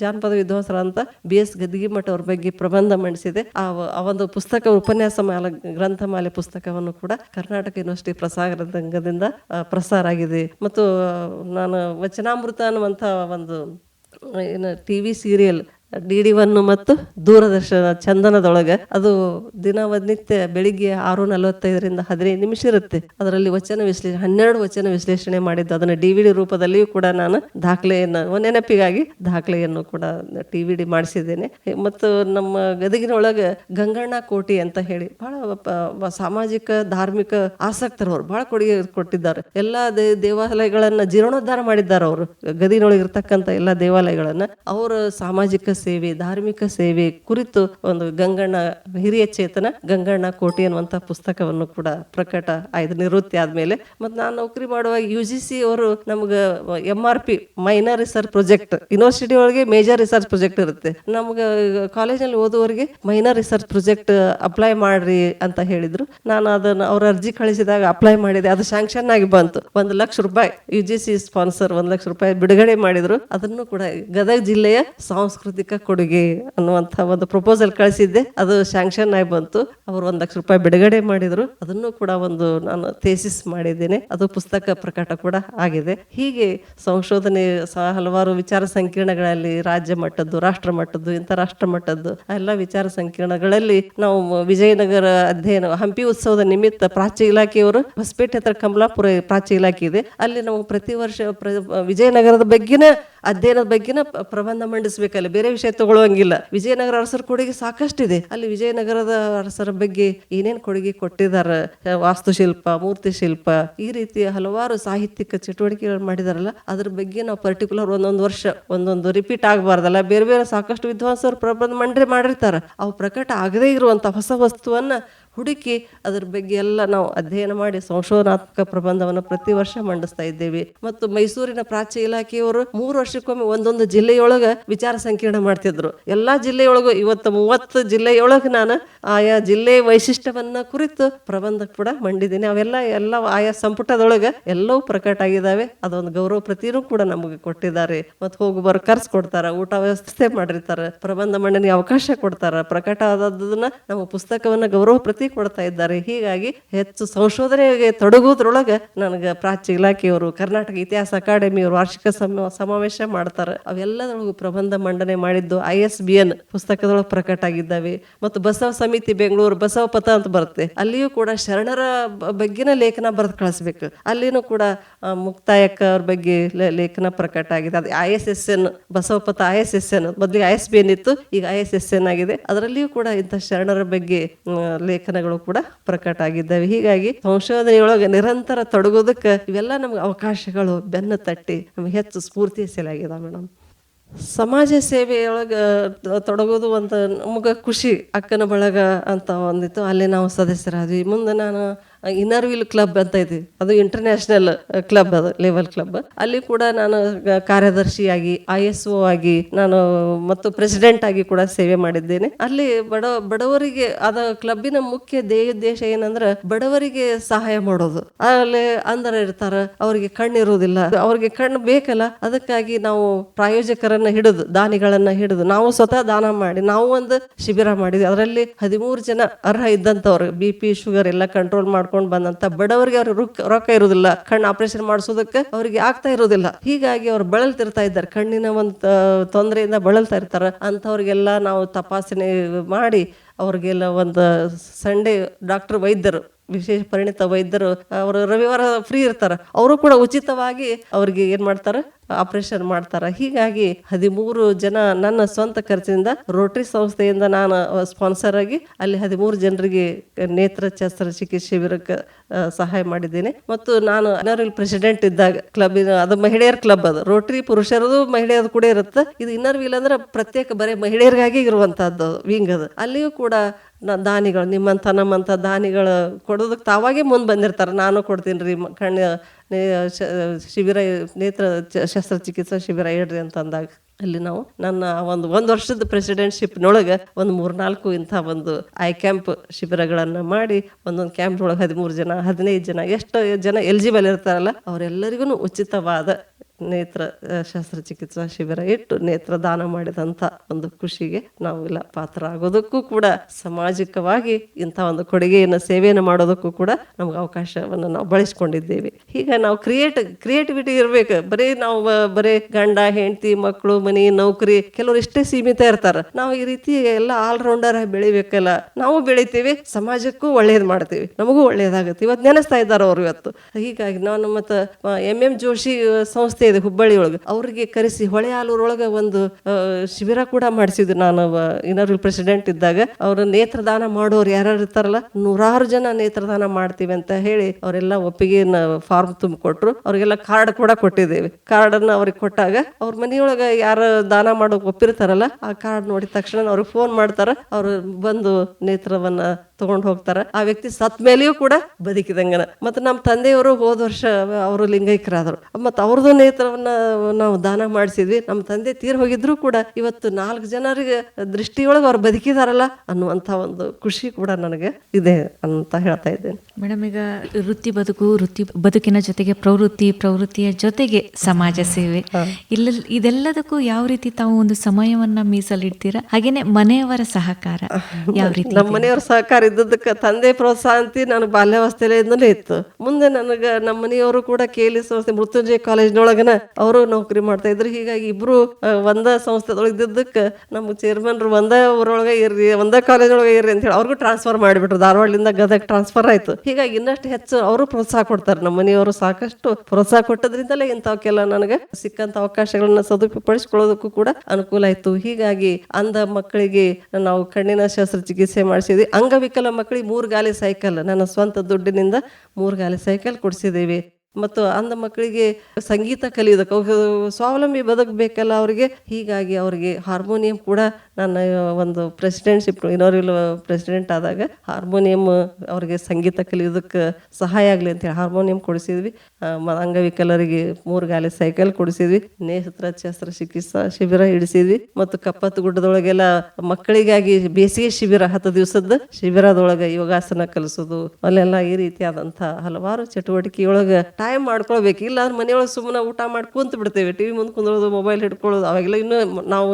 ಜಾನಪದ ವಿದ್ವಾಂಸರ ಅಂತ ಬಿ ಎಸ್ ಗದ್ದಿಗಿಮಠ ಅವ್ರ ಬಗ್ಗೆ ಪ್ರಬಂಧ ಮಂಡಿಸಿದೆ. ಆ ಒಂದು ಪುಸ್ತಕ ಉಪನ್ಯಾಸ ಮಾಲ ಗ್ರಂಥಮಾಲೆ ಪುಸ್ತಕವನ್ನು ಕೂಡ ಕರ್ನಾಟಕ ಯೂನಿವರ್ಸಿಟಿ ಪ್ರಸಾರ ಸಂಘದಿಂದ ಪ್ರಸಾರ ಆಗಿದೆ ಮತ್ತು ನಾನು ವಚನಾಮೃತ ಅನ್ನುವಂಥ ಒಂದು ಏನು T V serial D D one ಮತ್ತು ದೂರದರ್ಶನ ಚಂದನದೊಳಗೆ. ಅದು ದಿನ ನಿತ್ಯ ಬೆಳಿಗ್ಗೆ ಆರು ನಲವತ್ತೈದರಿಂದ ಹದಿನೈದು ನಿಮಿಷ ಇರುತ್ತೆ. ಅದರಲ್ಲಿ ವಚನ ವಿಶ್ಲೇಷಣೆ ಹನ್ನೆರಡು ವಚನ ವಿಶ್ಲೇಷಣೆ ಮಾಡಿದ್ದು. ಅದನ್ನು ಡಿ ವಿ ಡಿ ರೂಪದಲ್ಲಿಯೂ ಕೂಡ ನಾನು ದಾಖಲೆಯನ್ನು ನೆನಪಿಗಾಗಿ ದಾಖಲೆಯನ್ನು ಕೂಡ ಟಿ ವಿ ಡಿ ಮಾಡಿಸಿದ್ದೇನೆ. ಮತ್ತು ನಮ್ಮ ಗದಗಿನೊಳಗೆ ಗಂಗಣ್ಣ ಕೋಟಿ ಅಂತ ಹೇಳಿ ಬಹಳ ಸಾಮಾಜಿಕ, ಧಾರ್ಮಿಕ ಆಸಕ್ತರವರು ಬಹಳ ಕೊಡುಗೆ ಕೊಟ್ಟಿದ್ದಾರೆ. ಎಲ್ಲಾ ದೇವಾಲಯಗಳನ್ನ ಜೀರ್ಣೋದ್ಧಾರ ಮಾಡಿದ್ದಾರೆ ಅವರು. ಗದಿನೊಳಗೆ ಇರ್ತಕ್ಕಂಥ ಎಲ್ಲ ದೇವಾಲಯಗಳನ್ನ. ಅವರ ಸಾಮಾಜಿಕ ಸೇವೆ, ಧಾರ್ಮಿಕ ಸೇವೆ ಕುರಿತು ಒಂದು ಗಂಗಣ್ಣ, ಹಿರಿಯ ಚೇತನ ಗಂಗಣ್ಣ ಕೋಟಿ ಅನ್ನುವಂಥ ಪುಸ್ತಕವನ್ನು ಕೂಡ ಪ್ರಕಟ ಆಯ್ತು, ನಿವೃತ್ತಿ ಆದ್ಮೇಲೆ. ಮತ್ತು ನಾನು ನೌಕರಿ ಮಾಡುವಾಗ ಯು ಜಿ ಸಿ ಅವರು ನಮ್ಗೆ M R P minor research project university ಒಳಗೆ ಮೇಜರ್ ರಿಸರ್ಚ್ ಪ್ರೊಜೆಕ್ಟ್ ಇರುತ್ತೆ. ನಮ್ಗೆ ಕಾಲೇಜಲ್ಲಿ ಓದುವವರಿಗೆ ಮೈನರ್ ರಿಸರ್ಚ್ ಪ್ರೊಜೆಕ್ಟ್ ಅಪ್ಲೈ ಮಾಡ್ರಿ ಅಂತ ಹೇಳಿದ್ರು. ನಾನು ಅದನ್ನು ಅವ್ರ ಅರ್ಜಿ ಕಳಿಸಿದಾಗ ಅಪ್ಲೈ ಮಾಡಿದೆ, ಅದು ಶಾಂಕ್ಷನ್ ಆಗಿ ಬಂತು. ಒಂದು ಲಕ್ಷ ರೂಪಾಯಿ ಯು ಜಿ ಸಿ ಸ್ಪಾನ್ಸರ್ ಒಂದು ಲಕ್ಷ ರೂಪಾಯಿ ಬಿಡುಗಡೆ ಮಾಡಿದ್ರು. ಅದನ್ನು ಕೂಡ ಗದಗ ಜಿಲ್ಲೆಯ ಸಾಂಸ್ಕೃತಿಕ ಕೊಡುಗೆ ಅನ್ನುವಂಥ ಒಂದು ಪ್ರಪೋಸಲ್ ಕಳಿಸಿದ್ದೆ. ಅದು ಶಾಂಕ್ಷನ್ ಆಗಿ ಬಂತು. ಅವರು ಒಂದು ಲಕ್ಷ ರೂಪಾಯಿ ಬಿಡುಗಡೆ ಮಾಡಿದ್ರು. ಅದನ್ನು ಕೂಡ ಒಂದು ನಾನು ಥೇಸಿಸ್ ಮಾಡಿದ್ದೇನೆ. ಅದು ಪುಸ್ತಕ ಪ್ರಕಟ ಕೂಡ ಆಗಿದೆ. ಹೀಗೆ ಸಂಶೋಧನೆ ಸಹ ಹಲವಾರು ವಿಚಾರ ಸಂಕಿರಣಗಳಲ್ಲಿ ರಾಜ್ಯ ಮಟ್ಟದ್ದು, ರಾಷ್ಟ್ರ ಮಟ್ಟದ್ದು ಇಂಥ ರಾಷ್ಟ್ರ ಮಟ್ಟದ್ದು ಎಲ್ಲ ವಿಚಾರ ಸಂಕಿರಣಗಳಲ್ಲಿ ನಾವು ವಿಜಯನಗರ ಅಧ್ಯಯನ ಹಂಪಿ ಉತ್ಸವದ ನಿಮಿತ್ತ ಪ್ರಾಚ್ಯ ಇಲಾಖೆಯವರು ಹೊಸಪೇಟೆ ಹತ್ರ ಕಮಲಾಪುರ ಪ್ರಾಚ್ಯ ಇಲಾಖೆ ಇದೆ. ಅಲ್ಲಿ ನಾವು ಪ್ರತಿ ವರ್ಷ ವಿಜಯನಗರದ ಬಗ್ಗೆನ ಅಧ್ಯಯನದ ಬಗ್ಗೆನ ಪ್ರಬಂಧ ಮಂಡಿಸಬೇಕಲ್ಲ. ಬೇರೆ ವಿಷಯ ತಗೊಳ್ಳುವಂಗಿಲ್ಲ. ವಿಜಯನಗರ ಅರಸರ ಕೊಡುಗೆ ಸಾಕಷ್ಟು ಇದೆ ಅಲ್ಲಿ ವಿಜಯನಗರದ ಅರಸರ ಬಗ್ಗೆ ಏನೇನ್ ಕೊಡುಗೆ ಕೊಟ್ಟಿದ್ದಾರೆ ವಾಸ್ತುಶಿಲ್ಪ ಮೂರ್ತಿ ಶಿಲ್ಪ ಈ ರೀತಿಯ ಹಲವಾರು ಸಾಹಿತ್ಯಿಕ ಚಟುವಟಿಕೆಗಳು ಮಾಡಿದಾರಲ್ಲ, ಅದ್ರ ಬಗ್ಗೆ ನಾವು ಪರ್ಟಿಕ್ಯುಲರ್ ಒಂದೊಂದು ವರ್ಷ, ಒಂದೊಂದು ರಿಪೀಟ್ ಆಗಬಾರ್ದಲ್ಲ. ಬೇರೆ ಬೇರೆ ಸಾಕಷ್ಟು ವಿದ್ವಾಂಸರು ಪ್ರಬಂಧ ಮಂಡ್ರೆ ಮಾಡಿರ್ತಾರೆ. ಅವು ಪ್ರಕಟ ಆಗದೇ ಇರುವಂತ ಹೊಸ ವಸ್ತುವನ್ನ ಹುಡುಕಿ ಅದರ ಬಗ್ಗೆ ಎಲ್ಲ ನಾವು ಅಧ್ಯಯನ ಮಾಡಿ ಸಂಶೋಧನಾತ್ಮಕ ಪ್ರಬಂಧವನ್ನು ಪ್ರತಿ ವರ್ಷ ಮಂಡಿಸ್ತಾ ಇದ್ದೇವೆ. ಮತ್ತು ಮೈಸೂರಿನ ಪ್ರಾಚ್ಯ ಇಲಾಖೆಯವರು ಮೂರು ವರ್ಷಕ್ಕೊಮ್ಮೆ ಒಂದೊಂದು ಜಿಲ್ಲೆಯೊಳಗ ವಿಚಾರ ಸಂಕಿರಣ ಮಾಡ್ತಿದ್ರು. ಎಲ್ಲಾ ಜಿಲ್ಲೆಯೊಳಗೂ ಇವತ್ತು ಮೂವತ್ತು ಜಿಲ್ಲೆಯೊಳಗೆ ನಾನು ಆಯಾ ಜಿಲ್ಲೆಯ ವೈಶಿಷ್ಟ್ಯವನ್ನ ಕುರಿತು ಪ್ರಬಂಧ ಕೂಡ ಮಂಡಿದ್ದೀನಿ. ಅವೆಲ್ಲ ಎಲ್ಲ ಆಯಾ ಸಂಪುಟದೊಳಗೆ ಎಲ್ಲವೂ ಪ್ರಕಟ ಆಗಿದ್ದಾವೆ ಅದೊಂದು ಗೌರವ ಪ್ರತಿನೂ ಕೂಡ ನಮಗೆ ಕೊಟ್ಟಿದ್ದಾರೆ. ಮತ್ತು ಹೋಗಿ ಬರ ಕರ್ಸ್ ಕೊಡ್ತಾರ, ಊಟ ವ್ಯವಸ್ಥೆ ಮಾಡಿರ್ತಾರೆ, ಪ್ರಬಂಧ ಮಂಡನೆಗೆ ಅವಕಾಶ ಕೊಡ್ತಾರ. ಪ್ರಕಟ ಆದದನ್ನ ನಮ್ಮ ಪುಸ್ತಕವನ್ನ ಗೌರವ ಪ್ರತಿ ತರಬೇತಿ ಕೊಡ್ತಾ ಇದ್ದಾರೆ. ಹೀಗಾಗಿ ಹೆಚ್ಚು ಸಂಶೋಧನೆಗೆ ತೊಡಗುವುದ್ರೊಳಗೆ ನನಗೆ ಪ್ರಾಚ್ಯ ಇಲಾಖೆಯವರು ಕರ್ನಾಟಕ ಇತಿಹಾಸ ಅಕಾಡೆಮಿಯವರು ವಾರ್ಷಿಕ ಸಮ ಸಮಾವೇಶ ಮಾಡ್ತಾರೆ. ಅವೆಲ್ಲದೊಳಗೂ ಪ್ರಬಂಧ ಮಂಡನೆ ಮಾಡಿದ್ದು ಐ ಎಸ್ ಬಿ ಎನ್ ಪುಸ್ತಕದೊಳಗೆ ಪ್ರಕಟ ಆಗಿದ್ದಾವೆ. ಮತ್ತು ಬಸವ ಸಮಿತಿ ಬೆಂಗಳೂರು ಬಸವ ಪಥ ಅಂತ ಬರುತ್ತೆ. ಅಲ್ಲಿಯೂ ಕೂಡ ಶರಣರ ಬಗ್ಗೆನ ಲೇಖನ ಬರೆದು ಕಳಿಸ್ಬೇಕು. ಅಲ್ಲಿನೂ ಕೂಡ ಮುಕ್ತಾಯಕ ಅವ್ರ ಬಗ್ಗೆ ಲೇಖನ ಪ್ರಕಟ ಆಗಿದೆ. ಅದು I S S N Basava Patha I S S N ಮೊದಲಿಗೆ ಐ ಎಸ್ ಬಿ ಎನ್ ಇತ್ತು ಈಗ ಐ ಎಸ್ ಎಸ್ ಎನ್ ಆಗಿದೆ. ಅದರಲ್ಲಿಯೂ ಕೂಡ ಇಂಥ ಶರಣರ ಬಗ್ಗೆ ಮ್, ಲೇಖನಗಳು ಕೂಡ ಪ್ರಕಟ ಆಗಿದ್ದಾವೆ ಹೀಗಾಗಿ ಸಂಶೋಧನೆಯೊಳಗೆ ನಿರಂತರ ತೊಡಗೋದಕ್ಕೆ ಇವೆಲ್ಲ ನಮ್ಗೆ ಅವಕಾಶಗಳು, ಬೆನ್ನು ತಟ್ಟಿ ನಮ್ಗೆ ಹೆಚ್ಚು ಸ್ಫೂರ್ತಿ ಸೆಲಾಗಿದೆ ಮೇಡಮ್. ಸಮಾಜ ಸೇವೆಯೊಳಗೆ ತೊಡಗೋದು ಒಂದು ನಮಗೆ ಖುಷಿ, ಅಕ್ಕನ ಬಳಗ ಅಂತ ಒಂದಿತ್ತು. ಅಲ್ಲಿ ನಾವು ಸದಸ್ಯರಾದ್ವಿ. ಮುಂದೆ ನಾನು ಇನ್ನರ್ ವೀಲ್ ಕ್ಲಬ್ ಅಂತ ಇದೆ. ಅದು ಇಂಟರ್ನ್ಯಾಷನಲ್ ಕ್ಲಬ್ ಅದು ಲೆವೆಲ್ ಕ್ಲಬ್ ಅಲ್ಲಿ ಕೂಡ ನಾನು ಕಾರ್ಯದರ್ಶಿಯಾಗಿ ಐ ಎಸ್ ಒ ಆಗಿ, ನಾನು ಮತ್ತು ಪ್ರೆಸಿಡೆಂಟ್ ಆಗಿ ಕೂಡ ಸೇವೆ ಮಾಡಿದ್ದೇನೆ. ಅಲ್ಲಿ ಬಡ, ಬಡವರಿಗೆ ಅದ ಕ್ಲಬ್ಬಿನ ಮುಖ್ಯ ಧ್ಯೇಯೋದ್ದೇಶ ಏನಂದ್ರೆ ಬಡವರಿಗೆ ಸಹಾಯ ಮಾಡೋದು. ಅಲ್ಲಿ ಅಂದರ ಇರ್ತಾರ, ಅವರಿಗೆ ಕಣ್ಣಿರುವುದಿಲ್ಲ. ಅವ್ರಿಗೆ ಕಣ್ಣು ಬೇಕಲ್ಲ, ಅದಕ್ಕಾಗಿ ನಾವು ಪ್ರಾಯೋಜಕರನ್ನ ಹಿಡಿದು, ದಾನಿಗಳನ್ನ ಹಿಡಿದು, ನಾವು ಸ್ವತಃ ದಾನ ಮಾಡಿ, ನಾವು ಒಂದು ಶಿಬಿರ ಮಾಡಿದ್ವಿ. ಅದರಲ್ಲಿ ಹದಿಮೂರು ಜನ ಅರ್ಹ ಇದ್ದಂಥವ್ರು ಬಿ ಪಿ ಶುಗರ್ ಎಲ್ಲ ಕಂಟ್ರೋಲ್ ಮಾಡ್ಕೊಂಡು ಬಂದಂತ ಬಡವರಿಗೆ ಅವ್ರಿಗೆ ರೊಕ್ಕ ರೊಕ್ಕ ಇರುವುದಿಲ್ಲ ಕಣ್ಣು ಆಪರೇಷನ್ ಮಾಡಿಸೋದಕ್ಕೆ ಅವರಿಗೆ ಆಗ್ತಾ ಇರೋದಿಲ್ಲ. ಹೀಗಾಗಿ ಅವ್ರು ಬಳಲ್ತಿರ್ತಾ ಇದ್ದಾರೆ. ಕಣ್ಣಿನ ಒಂದು ತೊಂದರೆಯಿಂದ ಬಳಲ್ತಾ ಇರ್ತಾರೆ. ಅಂಥವ್ರಿಗೆಲ್ಲ ನಾವು ತಪಾಸಣೆ ಮಾಡಿ ಅವ್ರಿಗೆಲ್ಲ ಒಂದು ಸಂಡೇ ಡಾಕ್ಟರ್ ವೈದ್ಯರು ವಿಶೇಷ ಪರಿಣಿತ ವೈದ್ಯರು ಅವರು ರವಿವಾರ ಫ್ರೀ ಇರ್ತಾರೆ. ಅವರು ಕೂಡ ಉಚಿತವಾಗಿ ಅವ್ರಿಗೆ ಏನ್ ಮಾಡ್ತಾರೆ? ಆಪರೇಷನ್ ಮಾಡ್ತಾರ. ಹೀಗಾಗಿ ಹದಿಮೂರು ಜನ ನನ್ನ ಸ್ವಂತ ಖರ್ಚಿನಿಂದ ರೋಟರಿ ಸಂಸ್ಥೆಯಿಂದ ನಾನು ಸ್ಪಾನ್ಸರ್ ಆಗಿ ಅಲ್ಲಿ ಹದಿಮೂರು ಜನರಿಗೆ ನೇತ್ರ ಶಸ್ತ್ರಚಿಕಿತ್ಸೆ ಶಿಬಿರಕ್ಕೆ ಸಹಾಯ ಮಾಡಿದ್ದೇನೆ. ಮತ್ತು ನಾನು ಅನರ್ವಿಲ್ ಪ್ರೆಸಿಡೆಂಟ್ ಇದ್ದಾಗ ಕ್ಲಬ್ ಅದು ಮಹಿಳೆಯರ ಕ್ಲಬ್ ಅದು. ರೋಟರಿ ಪುರುಷರದು ಮಹಿಳೆಯರು ಕೂಡ ಇರುತ್ತೆ. ಇದು ಇನ್ನರ್ ವೀಲ್ ಅಂದ್ರೆ ಪ್ರತ್ಯೇಕ ಬರೀ ಮಹಿಳೆಯರಿಗಾಗಿ ಇರುವಂತಹದ್ದು ವಿಂಗ್ ಅದು. ಅಲ್ಲಿಯೂ ಕೂಡ ದಾನಿಗಳು ನಿಮ್ಮಂಥ ನಮ್ಮಂಥ ದಾನಿಗಳು ಕೊಡೋದಕ್ಕೆ ತಾವಾಗೇ ಮುಂದೆ ಬಂದಿರ್ತಾರೆ. ನಾನು ಕೊಡ್ತೀನಿ ರೀ ಕಣ್ಣು ಶಿಬಿರ, ನೇತ್ರ ಶಸ್ತ್ರಚಿಕಿತ್ಸಾ ಶಿಬಿರ ಇಡ್ರಿ ಅಂತಂದಾಗ ಅಲ್ಲಿ ನಾವು ನನ್ನ ಒಂದು ಒಂದು ವರ್ಷದ ಪ್ರೆಸಿಡೆಂಟ್ಶಿಪ್ನೊಳಗೆ ಒಂದು ಮೂರ್ನಾಲ್ಕು ಇಂಥ ಒಂದು ಐ ಕ್ಯಾಂಪ್ ಶಿಬಿರಗಳನ್ನು ಮಾಡಿ ಒಂದೊಂದು ಕ್ಯಾಂಪ್ ಒಳಗೆ ಹದಿಮೂರು ಜನ, ಹದಿನೈದು ಜನ, ಎಷ್ಟು ಜನ ಎಲಿಜಿಬಲ್ ಇರ್ತಾರಲ್ಲ ಅವರೆಲ್ಲರಿಗೂ ಉಚಿತವಾದ ನೇತ್ರ ಶಸ್ತ್ರಚಿಕಿತ್ಸಾ ಶಿಬಿರ ಇಟ್ಟು ನೇತ್ರ ದಾನ ಮಾಡಿದಂಥ ಒಂದು ಖುಷಿಗೆ ನಾವು ಇಲ್ಲ ಪಾತ್ರ ಆಗೋದಕ್ಕೂ ಕೂಡ, ಸಾಮಾಜಿಕವಾಗಿ ಇಂಥ ಒಂದು ಕೊಡುಗೆಯನ್ನು, ಸೇವೆಯನ್ನು ಮಾಡೋದಕ್ಕೂ ಕೂಡ ನಮ್ಗೆ ಅವಕಾಶವನ್ನು ನಾವು ಬಳಸ್ಕೊಂಡಿದ್ದೇವೆ. ಈಗ ನಾವು ಕ್ರಿಯೇಟ್, ಕ್ರಿಯೇಟಿವಿಟಿ ಇರ್ಬೇಕು. ಬರೀ ನಾವು ಬರೇ ಗಂಡ, ಹೆಂಡತಿ ಮಕ್ಕಳು ಮನೆ, ನೌಕರಿ, ಕೆಲವರು ಇಷ್ಟೇ ಸೀಮಿತ ಇರ್ತಾರ. ನಾವು ಈ ರೀತಿ ಎಲ್ಲ ಆಲ್ರೌಂಡರ್ ಬೆಳಿಬೇಕಲ್ಲ. ನಾವು ಬೆಳಿತೇವೆ, ಸಮಾಜಕ್ಕೂ ಒಳ್ಳೇದು ಮಾಡ್ತೀವಿ. ನಮಗೂ ಒಳ್ಳೇದಾಗುತ್ತೆ. ಇವತ್ತು ನೆನೆಸ್ತಾ ಇದ್ದಾರೆ ಅವರು ಇವತ್ತು. ಹೀಗಾಗಿ ನಾನು ಮತ್ತೆ ಎಂ ಎಂ ಜೋಶಿ ಸಂಸ್ಥೆ ಇದೆ ಹುಬ್ಬಳ್ಳಿ ಒಳಗೆ. ಅವ್ರಿಗೆ ಕರೆಸಿ ಹೊಳೆಯಾಲೂರೊಳಗೆ ಒಂದು ಶಿಬಿರ ಕೂಡ ಮಾಡಿಸಿದ್ರು ನಾನು ಇನ್ನೊಬ್ರು ಪ್ರೆಸಿಡೆಂಟ್ ಇದ್ದಾಗ. ಅವರ ನೇತ್ರದಾನ ಮಾಡೋರು ಯಾರ್ಯಾರು ಇರ್ತಾರಲ್ಲ, ನೂರಾರು ಜನ ನೇತ್ರದಾನ ಮಾಡ್ತೀವಿ ಅಂತ ಹೇಳಿ ಅವರೆಲ್ಲ ಒಪ್ಪಿಗೆ ಫಾರ್ಮ್ ತುಂಬಿಕೊಟ್ರು. ಅವರಿಗೆಲ್ಲ ಕಾರ್ಡ್ ಕೂಡ ಕೊಟ್ಟಿದ್ದೇವೆ. ಕಾರ್ಡ್ ಅನ್ನ ಅವ್ರಿಗೆ ಕೊಟ್ಟಾಗ ಅವ್ರ ಮನೆಯೊಳಗೆ ಯಾರು ದಾನ ಮಾಡೋಕೆ ಒಪ್ಪಿರ್ತಾರಲ್ಲ, ಆ ಕಾರ್ಡ್ ನೋಡಿದ ತಕ್ಷಣ ಅವ್ರಿಗೆ ಫೋನ್ ಮಾಡ್ತಾರ. ಅವ್ರು ಬಂದು ನೇತ್ರವನ್ನ ತಗೊಂಡು ಹೋಗ್ತಾರ. ಆ ವ್ಯಕ್ತಿ ಸತ್ ಮೇಲೆಯೂ ಕೂಡ ಬದುಕಿದಂಗನ. ಮತ್ತೆ ನಮ್ಮ ತಂದೆಯವರು ಹೋದ ವರ್ಷ ಅವರು ಲಿಂಗೈಕ್ಯರಾದರು. ಮತ್ತು ಅವ್ರದ್ದು ನೇತ್ರವನ್ನ ನಾವು ದಾನ ಮಾಡಿಸಿದ್ವಿ. ನಮ್ಮ ತಂದೆ ತೀರ್ ಹೋಗಿದ್ರು ಕೂಡ ಇವತ್ತು ನಾಲ್ಕು ಜನರಿಗೆ ದೃಷ್ಟಿಯೊಳಗೆ ಅವ್ರು ಬದುಕಿದಾರಲ್ಲ ಅನ್ನುವಂತ ಒಂದು ಖುಷಿ ಕೂಡ ನನಗೆ ಇದೆ ಅಂತ ಹೇಳ್ತಾ ಇದ್ದೇನೆ. ಮೇಡಮ್ ಈಗ ವೃತ್ತಿ ಬದುಕು ವೃತ್ತಿ ಬದುಕಿನ ಜೊತೆಗೆ ಪ್ರವೃತ್ತಿ ಪ್ರವೃತ್ತಿಯ ಜೊತೆಗೆ ಸಮಾಜ ಸೇವೆ. ಇಲ್ಲ ಇದೆಲ್ಲದಕ್ಕೂ ಯಾವ ರೀತಿ ತಾವು ಒಂದು ಸಮಯವನ್ನ ಮೀಸಲಿಡ್ತೀರಾ? ಹಾಗೇನೆ ಮನೆಯವರ ಸಹಕಾರ ಯಾವ ರೀತಿ ನಮ್ಮ ಮನೆಯವರ ಸಹಕಾರ ಇದ್ದದಕ್ಕೆ ತಂದೆ ಪ್ರೋತ್ಸಾಹ ಅಂತ ನಾನು ಬಾಲ್ಯಾವಸ್ಥೆಯಿಂದಲೇ ಇತ್ತು. ಮುಂದೆ ನನಗೆ ನಮ್ಮ ಮನೆಯವರು ಕೂಡ ಕೇಳಿ ಸಂಸ್ಥೆ ಮೃತ್ಯುಂಜಯ ಕಾಲೇಜ್ನೊಳಗನ ಅವರು ನೌಕರಿ ಮಾಡ್ತಾ ಇದ್ರು. ಹೀಗಾಗಿ ಇಬ್ರು ಒಂದ ಸಂಸ್ಥೆದೊಳಗೆ ಇದ್ದದಕ್ಕೆ ನಮ್ಮ ಚೇರ್ಮನ್ರು ಒಂದ ಊರೊಳಗೆ ಇರ್ರಿ, ಒಂದ ಕಾಲೇಜ್ನೊಳಗೆ ಇರ್ರಿ ಅಂತ ಹೇಳಿ ಅವ್ರಿಗೂ ಟ್ರಾನ್ಸ್ಫರ್ ಮಾಡಿಬಿಟ್ರು. ಧಾರವಾಡದಿಂದ ಗದಗ ಟ್ರಾನ್ಸ್ಫರ್ ಆಯ್ತು. ಹೀಗಾಗಿ ಇನ್ನಷ್ಟು ಹೆಚ್ಚು ಅವರು ಪ್ರೋತ್ಸಾಹ ಕೊಡ್ತಾರೆ. ನಮ್ಮ ಮನೆಯವರು ಸಾಕಷ್ಟು ಪ್ರೋತ್ಸಾಹ ಕೊಟ್ಟದ್ರಿಂದಲೇ ಇಂಥವಕ್ಕೆಲ್ಲ ನನಗೆ ಸಿಕ್ಕಂತ ಅವಕಾಶಗಳನ್ನ ಸದುಪಡಿಸಿಕೊಳ್ಳೋದಕ್ಕೂ ಕೂಡ ಅನುಕೂಲ ಆಯಿತು. ಹೀಗಾಗಿ ಅಂದ ಮಕ್ಕಳಿಗೆ ನಾವು ಕಣ್ಣಿನ ಶಸ್ತ್ರಚಿಕಿತ್ಸೆ ಮಾಡಿಸಿದ್ವಿ. ಅಂಗವಿಕಲ ಮಕ್ಕಳಿಗೆ ಮೂರು ಗಾಲಿ ಸೈಕಲ್ ನನ್ನ ಸ್ವಂತ ದುಡ್ಡಿನಿಂದ ಮೂರು ಗಾಲಿ ಸೈಕಲ್ ಕೊಡಿಸಿದ್ದೀವಿ. ಮತ್ತು ಅಂಧ ಮಕ್ಕಳಿಗೆ ಸಂಗೀತ ಕಲಿಯೋದಕ್ಕೆ ಸ್ವಾವಲಂಬಿ ಬದುಕಬೇಕಲ್ಲ ಅವರಿಗೆ. ಹೀಗಾಗಿ ಅವರಿಗೆ ಹಾರ್ಮೋನಿಯಂ ಕೂಡ ನನ್ನ ಒಂದು ಪ್ರೆಸಿಡೆಂಟ್ಶಿಪ್ ಇನ್ನೋರಿಲ್ ಪ್ರೆಸಿಡೆಂಟ್ ಆದಾಗ ಹಾರ್ಮೋನಿಯಂ ಅವರಿಗೆ ಸಂಗೀತ ಕಲಿಯೋದಕ್ಕೆ ಸಹಾಯ ಆಗಲಿ ಅಂತೇಳಿ ಹಾರ್ಮೋನಿಯಂ ಕೊಡಿಸಿದ್ವಿ. ಅಂಗವಿಕಲರಿಗೆ ಮೂರು ಗಾಲಿ ಸೈಕಲ್ ಕೊಡಿಸಿದ್ವಿ. ಶಸ್ತ್ರ ಚಿಕಿತ್ಸಾ ಶಿಬಿರ ಇಡಿಸಿದ್ವಿ. ಮತ್ತು ಕಪ್ಪತ್ತು ಗುಡ್ಡದೊಳಗೆಲ್ಲ ಮಕ್ಕಳಿಗಾಗಿ ಬೇಸಿಗೆ ಶಿಬಿರ ಹತ್ತು ದಿವಸದ ಶಿಬಿರದೊಳಗೆ ಯೋಗಾಸನ ಕಲಿಸೋದು ಅಲ್ಲೆಲ್ಲ ಈ ರೀತಿಯಾದಂಥ ಹಲವಾರು ಚಟುವಟಿಕೆಯೊಳಗೆ ಟೈಮ್ ಮಾಡ್ಕೊಳ್ಬೇಕು. ಇಲ್ಲ ಅಂದ್ರೆ ಮನೆಯೊಳಗೆ ಸುಮ್ಮನೆ ಊಟ ಮಾಡಿ ಕುಂತು ಬಿಡ್ತೇವೆ. ಟಿವಿ ಮುಂದೆ ಕುಂದ್ರೋದು ಮೊಬೈಲ್ ಹಿಡ್ಕೊಳ್ಳೋದು, ಅವಾಗೆಲ್ಲ ಇನ್ನೂ ನಾವು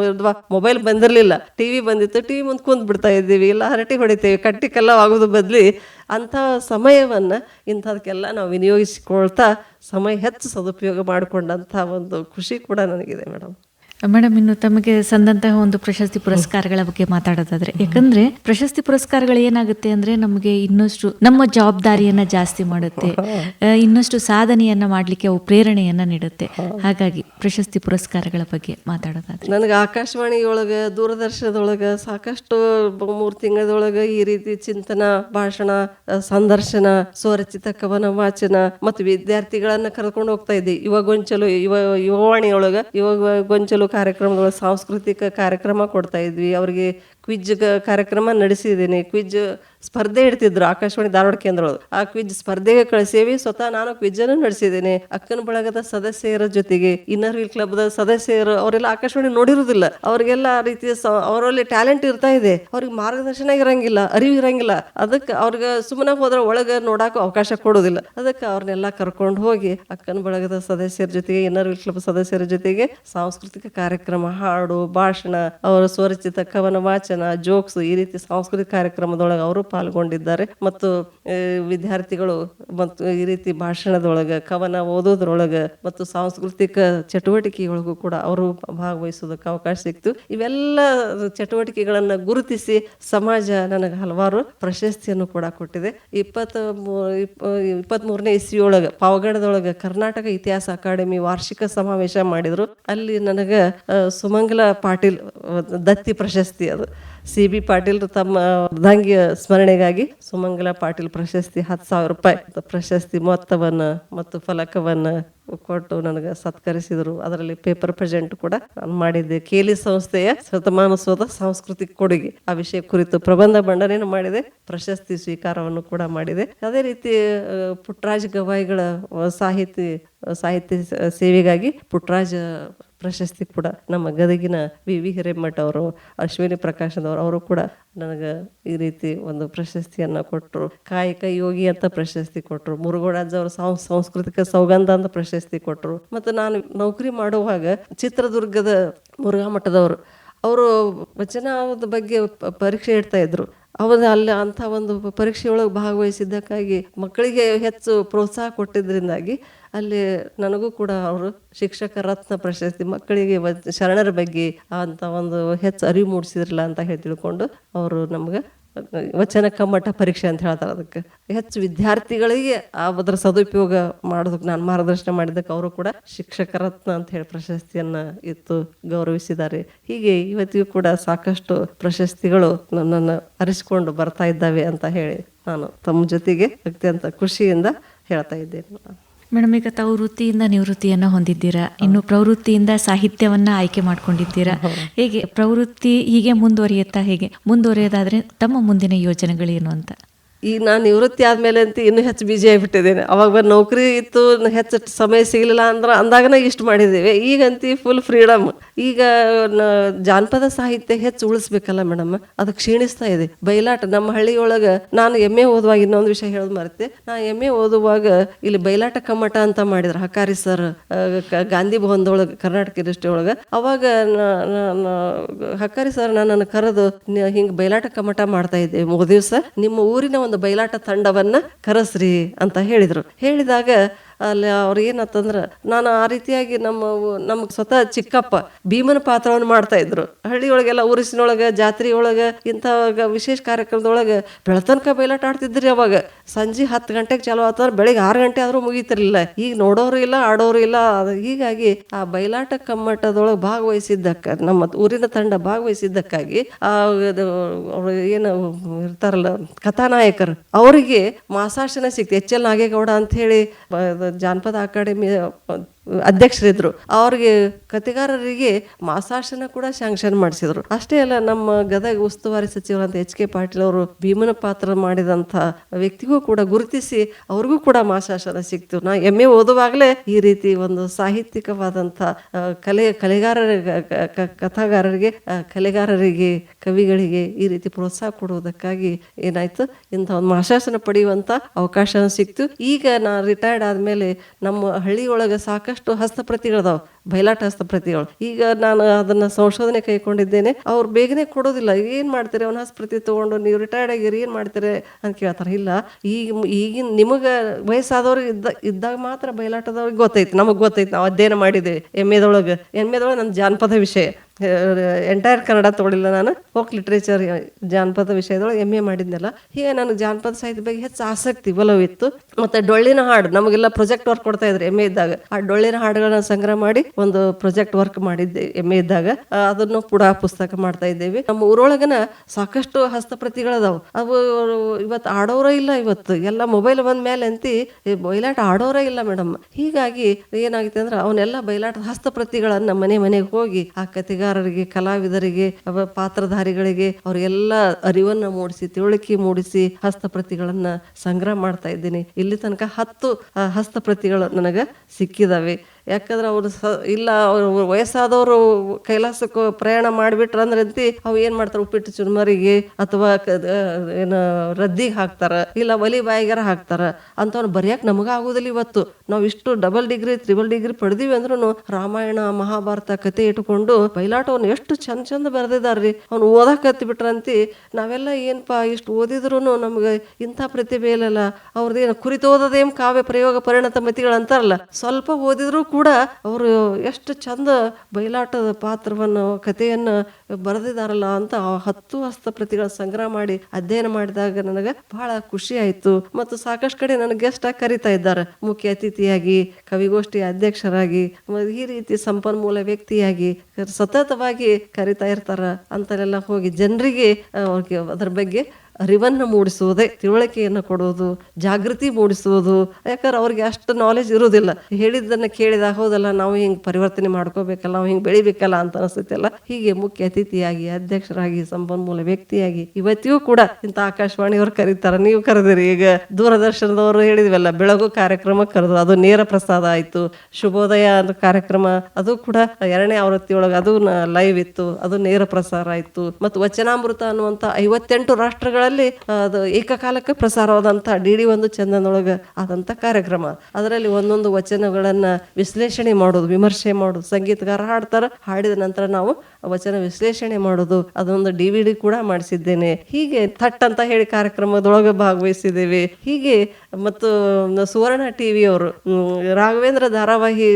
ಮೊಬೈಲ್ ಬಂದಿರಲಿಲ್ಲ. ಟಿವಿ ಬಂದಿತ್ತು ಟಿವಿ ಮುಂದೆ ಕುಂತು ಬಿಡ್ತಾ ಇದ್ದೀವಿ. ಇಲ್ಲ, ಹರಟಿ ಹೊಡಿತೇವೆ. ಕಟ್ಟಿ ಆಗೋದು ಬದಲಿ ಅಂಥ ಸಮಯವನ್ನು ಇಂಥದಕ್ಕೆಲ್ಲ ನಾವು ವಿನಿಯೋಗಿಸಿಕೊಳ್ತಾ ಸಮಯ ಹೆಚ್ಚು ಸದುಪಯೋಗ ಮಾಡಿಕೊಂಡಂಥ ಒಂದು ಖುಷಿ ಕೂಡ ನನಗಿದೆ ಮೇಡಮ್. ಮೇಡಮ್ ಇನ್ನು ತಮಗೆ ಸಂದಂತಹ ಒಂದು ಪ್ರಶಸ್ತಿ ಪುರಸ್ಕಾರಗಳ ಬಗ್ಗೆ ಮಾತಾಡೋದಾದ್ರೆ ಯಾಕಂದ್ರೆ ಪ್ರಶಸ್ತಿ ಪುರಸ್ಕಾರಗಳು ಏನಾಗುತ್ತೆ ಅಂದ್ರೆ ನಮಗೆ ಇನ್ನಷ್ಟು ನಮ್ಮ ಜವಾಬ್ದಾರಿಯನ್ನ ಜಾಸ್ತಿ ಮಾಡುತ್ತೆ. ಇನ್ನಷ್ಟು ಸಾಧನೆಯನ್ನ ಮಾಡ್ಲಿಕ್ಕೆ ಅವು ಪ್ರೇರಣೆಯನ್ನ ನೀಡುತ್ತೆ. ಹಾಗಾಗಿ ಪ್ರಶಸ್ತಿ ಪುರಸ್ಕಾರಗಳ ಬಗ್ಗೆ ಮಾತಾಡೋದಾದ್ರೆ. ನನಗೆ ಆಕಾಶವಾಣಿಯೊಳಗೆ ದೂರದರ್ಶನದೊಳಗ ಸಾಕಷ್ಟು ಮೂರು ತಿಂಗಳದೊಳಗೆ ಈ ರೀತಿ ಚಿಂತನ ಭಾಷಣ ಸಂದರ್ಶನ ಸ್ವರಚಿತ ಕವನ ವಾಚನ ಮತ್ತು ವಿದ್ಯಾರ್ಥಿಗಳನ್ನ ಕರ್ಕೊಂಡು ಹೋಗ್ತಾ ಇದ್ದೆ. ಯುವ ಗೊಂಚಲು ಯುವ ಯುವವಾಣಿಯೊಳಗೆ ಯುವ ಗೊಂಚಲು ಕಾರ್ಯಕ್ರಮದೊಳಗೆ ಸಾಂಸ್ಕೃತಿಕ ಕಾರ್ಯಕ್ರಮ ಕೊಡ್ತಾ ಇದ್ವಿ. ಅವರಿಗೆ ಕ್ವಿಜ್ ಕಾರ್ಯಕ್ರಮ ನಡೆಸಿದ್ದೀನಿ. ಕ್ವಿಜ್ ಸ್ಪರ್ಧೆ ಇಡ್ತಿದ್ರು ಆಕಾಶವಾಣಿ ಧಾರವಾಡ ಕೇಂದ್ರದೊಳಗೆ. ಆ ಕ್ವಿಜ್ ಸ್ಪರ್ಧೆಗೆ ಕಳಿಸೇವಿ. ಸ್ವತಃ ನಾನು ಕ್ವಿಜ್ ಅನ್ನು ನಡೆಸಿದ್ದೀನಿ. ಅಕ್ಕನ ಬಳಗದ ಸದಸ್ಯರ ಜೊತೆಗೆ ಇನ್ನರ್ ವೀಲ್ ಕ್ಲಬ್ದ ಸದಸ್ಯರು ಅವರೆಲ್ಲ ಆಕಾಶವಾಣಿ ನೋಡಿರುವುದಿಲ್ಲ ಅವರಿಗೆಲ್ಲ ರೀತಿಯ ಅವರಲ್ಲಿ ಟ್ಯಾಲೆಂಟ್ ಇರ್ತಾ ಇದೆ. ಅವ್ರಿಗೆ ಮಾರ್ಗದರ್ಶನ ಇರಂಗಿಲ್ಲ, ಅರಿವು ಇರಂಗಿಲ್ಲ. ಅದಕ್ಕೆ ಅವ್ರಿಗೆ ಸುಮ್ಮನೆ ಹೋದ್ರೆ ಒಳಗೆ ನೋಡಾಕ ಅವಕಾಶ ಕೊಡೋದಿಲ್ಲ. ಅದಕ್ಕೆ ಅವ್ರನ್ನೆಲ್ಲ ಕರ್ಕೊಂಡು ಹೋಗಿ ಅಕ್ಕನ ಬಳಗದ ಸದಸ್ಯರ ಜೊತೆಗೆ ಇನ್ನರ್ ವೀಲ್ ಕ್ಲಬ್ ಸದಸ್ಯರ ಜೊತೆಗೆ ಸಾಂಸ್ಕೃತಿಕ ಕಾರ್ಯಕ್ರಮ, ಹಾಡು, ಭಾಷಣ, ಅವರ ಸ್ವರಚಿತ ಕವನ ವಾಚನ ಜೋಕ್ಸ್ ಈ ರೀತಿ ಸಾಂಸ್ಕೃತಿಕ ಕಾರ್ಯಕ್ರಮದೊಳಗೆ ಅವರು ಪಾಲ್ಗೊಂಡಿದ್ದಾರೆ. ಮತ್ತು ವಿದ್ಯಾರ್ಥಿಗಳು ಮತ್ತು ಈ ರೀತಿ ಭಾಷಣದೊಳಗೆ, ಕವನ ಓದೋದ್ರೊಳಗೆ ಮತ್ತು ಸಾಂಸ್ಕೃತಿಕ ಚಟುವಟಿಕೆಗಳಿಗೂ ಕೂಡ ಅವರು ಭಾಗವಹಿಸೋದಕ್ಕೆ ಅವಕಾಶ ಸಿಕ್ತು. ಇವೆಲ್ಲ ಚಟುವಟಿಕೆಗಳನ್ನು ಗುರುತಿಸಿ ಸಮಾಜ ನನಗೆ ಹಲವಾರು ಪ್ರಶಸ್ತಿಯನ್ನು ಕೂಡ ಕೊಟ್ಟಿದೆ. ಇಪ್ಪತ್ತ ಮೂರನೇ ಇಸ್ವಿಯೊಳಗೆ, ಪಾವಗಡದೊಳಗೆ ಕರ್ನಾಟಕ ಇತಿಹಾಸ ಅಕಾಡೆಮಿ ವಾರ್ಷಿಕ ಸಮಾವೇಶ ಮಾಡಿದ್ರು. ಅಲ್ಲಿ ನನಗೆ ಸುಮಂಗಲ ಪಾಟೀಲ್ ದತ್ತಿ ಪ್ರಶಸ್ತಿ ಅದು. ಸಿ ಬಿ ಪಾಟೀಲ್ ತಮ್ಮ ಅರ್ಧಾಂಗಿಯ ಸ್ಮರಣೆಗಾಗಿ ಸುಮಂಗಲ ಪಾಟೀಲ್ ಪ್ರಶಸ್ತಿ ಹತ್ತು ಸಾವಿರ ರೂಪಾಯಿ. ಪ್ರಶಸ್ತಿ ಮೊತ್ತವನ್ನು ಮತ್ತು ಫಲಕವನ್ನ ಕೊಟ್ಟು ನನಗೆ ಸತ್ಕರಿಸಿದರು. ಅದರಲ್ಲಿ ಪೇಪರ್ ಪ್ರೆಸೆಂಟ್ ಕೂಡ ನಾನು ಮಾಡಿದ್ದೆ. ಕೇಲಿ ಸಂಸ್ಥೆಯ ಶತಮಾನೋತ್ಸವದ ಸಾಂಸ್ಕೃತಿಕ ಕೊಡುಗೆ. ಆ ವಿಷಯ ಕುರಿತು ಪ್ರಬಂಧ ಮಂಡನೆಯನ್ನು ಮಾಡಿದೆ. ಪ್ರಶಸ್ತಿ ಸ್ವೀಕಾರವನ್ನು ಕೂಡ ಮಾಡಿದೆ. ಅದೇ ರೀತಿ ಪುಟ್ಟರಾಜ ಗವಾಯಿಗಳ ಸಾಹಿತಿ ಸಾಹಿತ್ಯ ಸೇವೆಗಾಗಿ ಪುಟ್ಟರಾಜ ಪ್ರಶಸ್ತಿ ಕೂಡ ನಮ್ಮ ಗದಗಿನ ವಿ ವಿ ಹಿರೇಮಠ ಅವರು, ಅಶ್ವಿನಿ ಪ್ರಕಾಶದವರು, ಅವರು ಕೂಡ ನನಗೆ ಈ ರೀತಿ ಒಂದು ಪ್ರಶಸ್ತಿಯನ್ನು ಕೊಟ್ಟರು ಕಾಯಕ ಯೋಗಿ ಅಂತ ಪ್ರಶಸ್ತಿ ಕೊಟ್ಟರು ಮುರುಗೋಡಾಜ್ ಸಾಂಸ್ಕೃತಿಕ ಸೌಗಂಧ ಅಂತ ಪ್ರಶಸ್ತಿ ಕೊಟ್ಟರು ಮತ್ತು ನಾನು ನೌಕರಿ ಮಾಡುವಾಗ ಚಿತ್ರದುರ್ಗದ ಮುರುಘಾ ಮಠದವರು, ಅವರು ವಚನದ ಬಗ್ಗೆ ಪರೀಕ್ಷೆ ಇಡ್ತಾ ಇದ್ರು. ಅವರು ಅಲ್ಲಿ ಅಂಥ ಒಂದು ಪರೀಕ್ಷೆಯೊಳಗೆ ಭಾಗವಹಿಸಿದ್ದಕ್ಕಾಗಿ ಮಕ್ಕಳಿಗೆ ಹೆಚ್ಚು ಪ್ರೋತ್ಸಾಹ ಕೊಟ್ಟಿದ್ದರಿಂದಾಗಿ ಅಲ್ಲಿ ನನಗೂ ಕೂಡ ಅವರು ಶಿಕ್ಷಕ ರತ್ನ ಪ್ರಶಸ್ತಿ ಮಕ್ಕಳಿಗೆ ಶರಣರ ಬಗ್ಗೆ ಅಂತ ಒಂದು ಹೆಚ್ಚು ಅರಿವು ಮೂಡಿಸಿದ್ರಲ್ಲ ಅಂತ ಹೇಳಿ ತಿಳ್ಕೊಂಡು ಅವರು ನಮ್ಗೆ ವಚನ ಕಮ್ಮಟ ಪರೀಕ್ಷೆ ಅಂತ ಹೇಳ್ತಾರೆ ಅದಕ್ಕೆ. ಹೆಚ್ಚು ವಿದ್ಯಾರ್ಥಿಗಳಿಗೆ ಆ ಅದರ ಸದುಪಯೋಗ ಮಾಡೋದಕ್ಕೆ ನಾನು ಮಾರ್ಗದರ್ಶನ ಮಾಡಿದ್ದಕ್ಕೆ ಅವರು ಕೂಡ ಶಿಕ್ಷಕ ರತ್ನ ಅಂತ ಹೇಳಿ ಪ್ರಶಸ್ತಿಯನ್ನ ಇತ್ತು ಗೌರವಿಸಿದ್ದಾರೆ. ಹೀಗೆ ಇವತ್ತಿಗೂ ಕೂಡ ಸಾಕಷ್ಟು ಪ್ರಶಸ್ತಿಗಳು ನನ್ನನ್ನು ಅರಿಸಿಕೊಂಡು ಬರ್ತಾ ಇದ್ದಾವೆ ಅಂತ ಹೇಳಿ ನಾನು ತಮ್ಮ ಜೊತೆಗೆ ಅತ್ಯಂತ ಖುಷಿಯಿಂದ ಹೇಳ್ತಾ ಇದ್ದೇನೆ ಮೇಡಮ್ ಈಗ ತಾವು ವೃತ್ತಿಯಿಂದ ನಿವೃತ್ತಿಯನ್ನ ಹೊಂದಿದ್ದೀರಾ? ಇನ್ನು ಪ್ರವೃತ್ತಿಯಿಂದ ಸಾಹಿತ್ಯವನ್ನ ಆಯ್ಕೆ ಮಾಡ್ಕೊಂಡಿದ್ದೀರಾ? ಹೇಗೆ ಪ್ರವೃತ್ತಿ ಹೀಗೆ ಮುಂದುವರಿಯುತ್ತಾ ಹೇಗೆ? ಮುಂದುವರಿಯೋದಾದ್ರೆ ತಮ್ಮ ಮುಂದಿನ ಯೋಜನೆಗಳೇನು ಅಂತ? ಈಗ ನಾನು ನಿವೃತ್ತಿ ಆದಮೇಲೆ ಅಂತ ಇನ್ನೂ ಹೆಚ್ಚು ಬಿಜಿ ಆಗಿಬಿಟ್ಟಿದ್ದೇನೆ. ಅವಾಗ ನೌಕರಿ ಇತ್ತು ಹೆಚ್ಚು ಸಮಯ ಸಿಗಲಿಲ್ಲ ಅಂದ್ರೆ ಅಂದಾಗನ ಇಷ್ಟು ಮಾಡಿದ್ದೇವೆ. ಈಗಂತಿ ಫುಲ್ ಫ್ರೀಡಮ್ ಈಗ ಜಾನಪದ ಸಾಹಿತ್ಯ ಹೆಚ್ಚು ಉಳಿಸ್ಬೇಕಲ್ಲ ಮೇಡಮ್, ಅದು ಕ್ಷೀಣಿಸ್ತಾ ಇದೆ. ಬಯಲಾಟ ನಮ್ಮ ಹಳ್ಳಿಯೊಳಗೆ ನಾನು ಎಮ್ಮೆ ಓದುವಾಗ ಇನ್ನೊಂದು ವಿಷಯ ಹೇಳೋದು ಮರೆತೆ. ನಾ ಎಮ್ಮೆ ಓದುವಾಗ ಇಲ್ಲಿ ಬಯಲಾಟ ಕಮ್ಮಟ ಅಂತ ಮಾಡಿದ್ರು, ಹಕಾರಿ ಸರ್ ಗಾಂಧಿ ಭವನದೊಳಗೆ, ಕರ್ನಾಟಕ ಯೂನಿವರ್ಸಿಟಿ ಒಳಗೆ. ಅವಾಗ ಹಕಾರಿ ಸರ್ ನನ್ನನ್ನು ಕರೆದು ಹಿಂಗ್ ಬಯಲಾಟ ಕಮ್ಮಟ ಮಾಡ್ತಾ ಇದ್ದೆ. ಮೂರು ದಿವಸ. ನಿಮ್ಮ ಊರಿನ ಒಂದು ಬಯಲಾಟ ತಂಡವನ್ನ ಕರೆಸ್ರಿ ಅಂತ ಹೇಳಿದ್ರು. ಹೇಳಿದಾಗ ಅಲ್ಲಿ ಅವ್ರು ಏನಂತಂದ್ರೆ, ನಾನು ಆ ರೀತಿಯಾಗಿ ನಮ್ಮ ನಮಗೆ ಸ್ವತಃ ಚಿಕ್ಕಪ್ಪ ಭೀಮನ ಪಾತ್ರವನ್ನು ಮಾಡ್ತಾ ಇದ್ರು. ಹಳ್ಳಿಯೊಳಗೆಲ್ಲ ಊರಿಸಿನೊಳಗೆ ಜಾತ್ರೆ ಒಳಗೆ ಇಂಥ ವಿಶೇಷ ಕಾರ್ಯಕ್ರಮದೊಳಗೆ ಬೆಳತನಕ ಬಯಲಾಟ ಆಡ್ತಿದ್ರಿ ಅವಾಗ. ಸಂಜೆ ಹತ್ತು ಗಂಟೆಗೆ ಚಾಲು ಆತಂದ್ರೆ ಬೆಳಿಗ್ಗೆ ಆರು ಗಂಟೆ ಆದ್ರೂ ಮುಗೀತಿರ್ಲಿಲ್ಲ. ಈಗ ನೋಡೋರು ಇಲ್ಲ, ಆಡೋರು ಇಲ್ಲ. ಹೀಗಾಗಿ ಆ ಬಯಲಾಟ ಕಮ್ಮಟದೊಳಗೆ ಭಾಗವಹಿಸಿದ್ದಕ್ಕೆ, ನಮ್ಮ ಊರಿನ ತಂಡ ಭಾಗವಹಿಸಿದ್ದಕ್ಕಾಗಿ ಆ ಏನು ಇರ್ತಾರಲ್ಲ ಕಥಾನಾಯಕರು, ಅವರಿಗೆ ಮಾಸಾಶನ ಸಿಕ್ತು. ಎಚ್ ಎಲ್ ನಾಗೇಗೌಡ ಅಂತ ಹೇಳಿ ಬ- ಇದು ಅಧ್ಯಕ್ಷರಿದ್ರು. ಅವ್ರಿಗೆ ಕತೆಗಾರರಿಗೆ ಮಾಸಾಶನ ಕೂಡ ಶಾಂಕ್ಷನ್ ಮಾಡಿಸಿದ್ರು. ಅಷ್ಟೇ ಅಲ್ಲ, ನಮ್ಮ ಗದಗ ಉಸ್ತುವಾರಿ ಸಚಿವರಂತ ಎಚ್ ಕೆ ಪಾಟೀಲ್ ಅವರು ಭೀಮನ ಪಾತ್ರ ಮಾಡಿದಂಥ ವ್ಯಕ್ತಿಗೂ ಕೂಡ ಗುರುತಿಸಿ ಅವ್ರಿಗೂ ಕೂಡ ಮಾಸಾಶನ ಸಿಕ್ತು. ನಾ ಎಮ್ಮೆ ಓದುವಾಗಲೇ ಈ ರೀತಿ ಒಂದು ಸಾಹಿತ್ಯಿಕವಾದಂಥ ಕಲೆ, ಕಲೆಗಾರರ ಕಥಾಗಾರರಿಗೆ ಕಲೆಗಾರರಿಗೆ, ಕವಿಗಳಿಗೆ ಈ ರೀತಿ ಪ್ರೋತ್ಸಾಹ ಕೊಡುವುದಕ್ಕಾಗಿ ಏನಾಯ್ತು? ಇಂಥ ಒಂದು ಮಾಸಾಶನ ಪಡೆಯುವಂಥ ಅವಕಾಶ ಸಿಕ್ತು. ಈಗ ನಾ ರಿಟೈರ್ಡ್ ಆದಮೇಲೆ ನಮ್ಮ ಹಳ್ಳಿಯೊಳಗೆ ಸಾಕಷ್ಟು ಹಸ್ತಪ್ರತಿಗಳದಾವ, ಬಯಲಾಟ ಹಸ್ತಪ್ರತಿಗಳು. ಈಗ ನಾನು ಅದನ್ನ ಸಂಶೋಧನೆ ಕೈಕೊಂಡಿದ್ದೇನೆ. ಅವ್ರು ಬೇಗನೆ ಕೊಡೋದಿಲ್ಲ. ಏನ್ ಮಾಡ್ತಾರೆ? ಅವ್ನ ಹಸ್ತಪ್ರತಿ ತಗೊಂಡು ನೀವು ರಿಟೈರ್ಡ್ ಆಗಿರಿ, ಏನ್ ಮಾಡ್ತಾರೆ ಅಂತ ಕೇಳ್ತಾರೆ. ಇಲ್ಲ, ಈಗ ಈಗಿನ ನಿಮಗೆ ವಯಸ್ಸಾದವ್ರು ಇದ್ದ, ಇದ್ದಾಗ ಮಾತ್ರ ಬಯಲಾಟದವ್ರಿಗೆ ಗೊತ್ತೈತಿ, ನಮಗೆ ಗೊತ್ತೈತಿ. ನಾವು ಅಧ್ಯಯನ ಮಾಡಿದ್ವಿ ಎಮ್ಮೆದೊಳಗೆ. ಎಮ್ಮೆದೊಳಗೆ ನನ್ನ ಜಾನಪದ ವಿಷಯ. ಎಂಟೈರ್ ಕನ್ನಡ ತೊಗೊಳಿಲ್ಲ ನಾನು. ಫೋಕ್ ಲಿಟ್ರೇಚರ್ ಜಾನಪದ ವಿಷಯದೊಳಗೆ ಎಂ ಎ ಮಾಡಿದ್ನಲ್ಲ. ಹೀಗೆ ನನಗೆ ಜಾನಪದ ಸಾಹಿತ್ಯ ಬಗ್ಗೆ ಹೆಚ್ಚು ಆಸಕ್ತಿ, ಒಲವಿತ್ತು. ಮತ್ತೆ ಡೊಳ್ಳಿನ ಹಾಡು, ನಮಗೆಲ್ಲ ಪ್ರೊಜೆಕ್ಟ್ ವರ್ಕ್ ಕೊಡ್ತಾ ಇದ್ರು ಎಂ ಎ ಇದ್ದಾಗ. ಆ ಡೊಳ್ಳಿನ ಹಾಡುಗಳನ್ನ ಸಂಗ್ರಹ ಮಾಡಿ ಒಂದು ಪ್ರೊಜೆಕ್ಟ್ ವರ್ಕ್ ಮಾಡಿದ್ದೆ ಎಂ ಎ ಇದ್ದಾಗ. ಅದನ್ನು ಕೂಡ ಪುಸ್ತಕ ಮಾಡ್ತಾ ಇದ್ದೇವೆ. ನಮ್ಮ ಊರೊಳಗನ ಸಾಕಷ್ಟು ಹಸ್ತಪ್ರತಿಗಳದಾವು. ಅವು ಇವತ್ತು ಆಡೋರೇ ಇಲ್ಲ ಇವತ್ತು. ಎಲ್ಲ ಮೊಬೈಲ್ ಬಂದ ಮೇಲೆ ಅಂತಿ ಬಯಲಾಟ ಆಡೋರೇ ಇಲ್ಲ ಮೇಡಮ್. ಹೀಗಾಗಿ ಏನಾಗುತ್ತೆ ಅಂದ್ರೆ ಅವನ್ನೆಲ್ಲ ಬಯಲಾಟದ ಹಸ್ತಪ್ರತಿಗಳನ್ನ ಮನೆ ಮನೆಗೆ ಹೋಗಿ ಆ ಕತೆಗಾರರಿಗೆ ಕಲಾವಿದರಿಗೆ ಪಾತ್ರಧಾರಿಗಳಿಗೆ ಅವರಿಗೆಲ್ಲ ಅರಿವನ್ನ ಮೂಡಿಸಿ, ತಿಳುವಳಿಕೆ ಮೂಡಿಸಿ ಹಸ್ತಪ್ರತಿಗಳನ್ನ ಸಂಗ್ರಹ ಮಾಡ್ತಾ ಇದ್ದೀನಿ. ಇಲ್ಲಿ ತನಕ ಹತ್ತು ಹಸ್ತಪ್ರತಿಗಳು ನನಗೆ ಸಿಕ್ಕಿದಾವೆ. ಯಾಕಂದ್ರೆ ಅವರು ಸ, ಇಲ್ಲ, ಅವ್ರು ವಯಸ್ಸಾದವರು ಕೈಲಾಸಕ್ಕೆ ಪ್ರಯಾಣ ಮಾಡಿಬಿಟ್ರ ಅಂದ್ರೆ ಅಂತಿ ಅವು ಏನ್ ಮಾಡ್ತಾರೆ? ಉಪ್ಪಿಟ್ಟು ಚುರುಮರಿಗೆ ಅಥವಾ ಏನು ರದ್ದಿಗೆ ಹಾಕ್ತಾರ, ಇಲ್ಲ ಒಲಿ ಬಾಯಿಗಾರ ಹಾಕ್ತಾರ. ಬರೆಯಕ್ ನಮಗ ಆಗೋದಿಲ್ಲ ಇವತ್ತು. ನಾವು ಇಷ್ಟು ಡಬಲ್ ಡಿಗ್ರಿ ತ್ರಿಬಲ್ ಡಿಗ್ರಿ ಪಡೆದಿವಿ ಅಂದ್ರೂ ರಾಮಾಯಣ, ಮಹಾಭಾರತ ಕತೆ ಇಟ್ಕೊಂಡು ಬಯಲಾಟವನ್ನು ಎಷ್ಟು ಚಂದ ಚಂದ ಬರೆದಿದ್ದಾರ್ರಿ ಅವ್ನು ಓದಕ್ ಹತ್ತಿ ಬಿಟ್ರಂತಿ ನಾವೆಲ್ಲ ಏನಪ್ಪಾ ಇಷ್ಟು ಓದಿದ್ರು ನಮ್ಗೆ ಇಂಥ ಪ್ರತಿಭೆ ಇಲ್ಲಲ್ಲ. ಅವ್ರದ್ದೇನು ಕುರಿತೋದದೇಂ ಕಾವ್ಯ ಪ್ರಯೋಗ ಪರಿಣತ ಮತಿಗಳು ಅಂತಾರಲ್ಲ. ಸ್ವಲ್ಪ ಓದಿದ್ರು ಅವರು ಎಷ್ಟು ಚಂದ ಬಯಲಾಟದ ಪಾತ್ರವನ್ನು, ಕಥೆಯನ್ನು ಬರೆದಿದ್ದಾರಲ್ಲ ಅಂತ ಹತ್ತು ಹಸ್ತಪ್ರತಿಗಳ ಸಂಗ್ರಹ ಮಾಡಿ ಅಧ್ಯಯನ ಮಾಡಿದಾಗ ನನಗೆ ಬಹಳ ಖುಷಿ ಆಯಿತು. ಮತ್ತು ಸಾಕಷ್ಟು ಕಡೆ ನನಗೆ ಗೆಸ್ಟ್ ಆಗಿ ಕರಿತಾ ಇದ್ದಾರೆ. ಮುಖ್ಯ ಅತಿಥಿಯಾಗಿ ಕವಿಗೋಷ್ಠಿ ಅಧ್ಯಕ್ಷರಾಗಿ ಈ ರೀತಿ ಸಂಪನ್ಮೂಲ ವ್ಯಕ್ತಿಯಾಗಿ ಸತತವಾಗಿ ಕರಿತಾ ಇರ್ತಾರ ಅಂತಲ್ಲೆಲ್ಲ ಹೋಗಿ ಜನರಿಗೆ ಅವ್ರಿಗೆ ಅದ್ರ ಬಗ್ಗೆ ಅರಿವನ್ನು ಮೂಡಿಸುವುದೇ, ತಿಳುವಳಿಕೆಯನ್ನು ಕೊಡುವುದು, ಜಾಗೃತಿ ಮೂಡಿಸುವುದು. ಯಾಕಂದ್ರೆ ಅವ್ರಿಗೆ ಅಷ್ಟು ನಾಲೆಜ್ ಇರೋದಿಲ್ಲ ಹೇಳಿದ್ದನ್ನು ಕೇಳಿದಾಗ ಹೌದಲ್ಲ, ನಾವು ಹಿಂಗೆ ಪರಿವರ್ತನೆ ಮಾಡ್ಕೋಬೇಕಲ್ಲ, ನಾವು ಹಿಂಗೆ ಬೆಳಿಬೇಕಲ್ಲ ಅಂತ ಅನಿಸುತ್ತಲ್ಲ. ಹೀಗೆ ಮುಖ್ಯ ಅತಿಥಿಯಾಗಿ, ಅಧ್ಯಕ್ಷರಾಗಿ, ಸಂಪನ್ಮೂಲ ವ್ಯಕ್ತಿಯಾಗಿ ಇವತ್ತಿಗೂ ಕೂಡ ಇಂಥ ಆಕಾಶವಾಣಿಯವರು ಕರೀತಾರ. ನೀವು ಕರೆದಿರಿ, ಈಗ ದೂರದರ್ಶನದವರು ಹೇಳಿದ್ವಲ್ಲ, ಬೆಳಗು ಕಾರ್ಯಕ್ರಮ ಕರೆದು, ಅದು ನೇರ ಪ್ರಸಾದ ಆಯ್ತು. ಶುಭೋದಯ ಅಂತ ಕಾರ್ಯಕ್ರಮ, ಅದು ಕೂಡ ಎರಡನೇ ಆವೃತ್ತಿಯೊಳಗೆ ಅದು ಲೈವ್ ಇತ್ತು, ಅದು ನೇರ ಪ್ರಸಾರ ಆಯ್ತು. ಮತ್ತು ವಚನಾಮೃತ ಅನ್ನುವಂಥ ಐವತ್ತೆಂಟು ರಾಷ್ಟ್ರಗಳಲ್ಲಿ ಆ, ಅದು ಏಕಕಾಲಕ್ಕೆ ಪ್ರಸಾರವಾದಂಥ ಡಿ ಡಿ ಒಂದು ಚಂದನೊಳಗೆ ಆದಂಥ ಕಾರ್ಯಕ್ರಮ. ಅದರಲ್ಲಿ ಒಂದೊಂದು ವಚನಗಳನ್ನು ವಿಶ್ಲೇಷಣೆ ಮಾಡೋದು ವಿಮರ್ಶೆ ಮಾಡೋದು ಸಂಗೀತಗಾರ ಹಾಡ್ತಾರೆ ಹಾಡಿದ ನಂತರ ನಾವು ವಚನ ವಿಶ್ಲೇಷಣೆ ಮಾಡೋದು ಅದೊಂದು ಡಿ ವಿ ಡಿ ಕೂಡ ಮಾಡಿಸಿದ್ದೇನೆ. ಹೀಗೆ ಥಟ್ ಅಂತ ಹೇಳಿ ಕಾರ್ಯಕ್ರಮದೊಳಗೆ ಭಾಗವಹಿಸಿದ್ದೇವೆ. ಹೀಗೆ ಮತ್ತು ಸುವರ್ಣ ಟಿವಿ ಅವರು ರಾಘವೇಂದ್ರ ಧಾರಾವಾಹಿ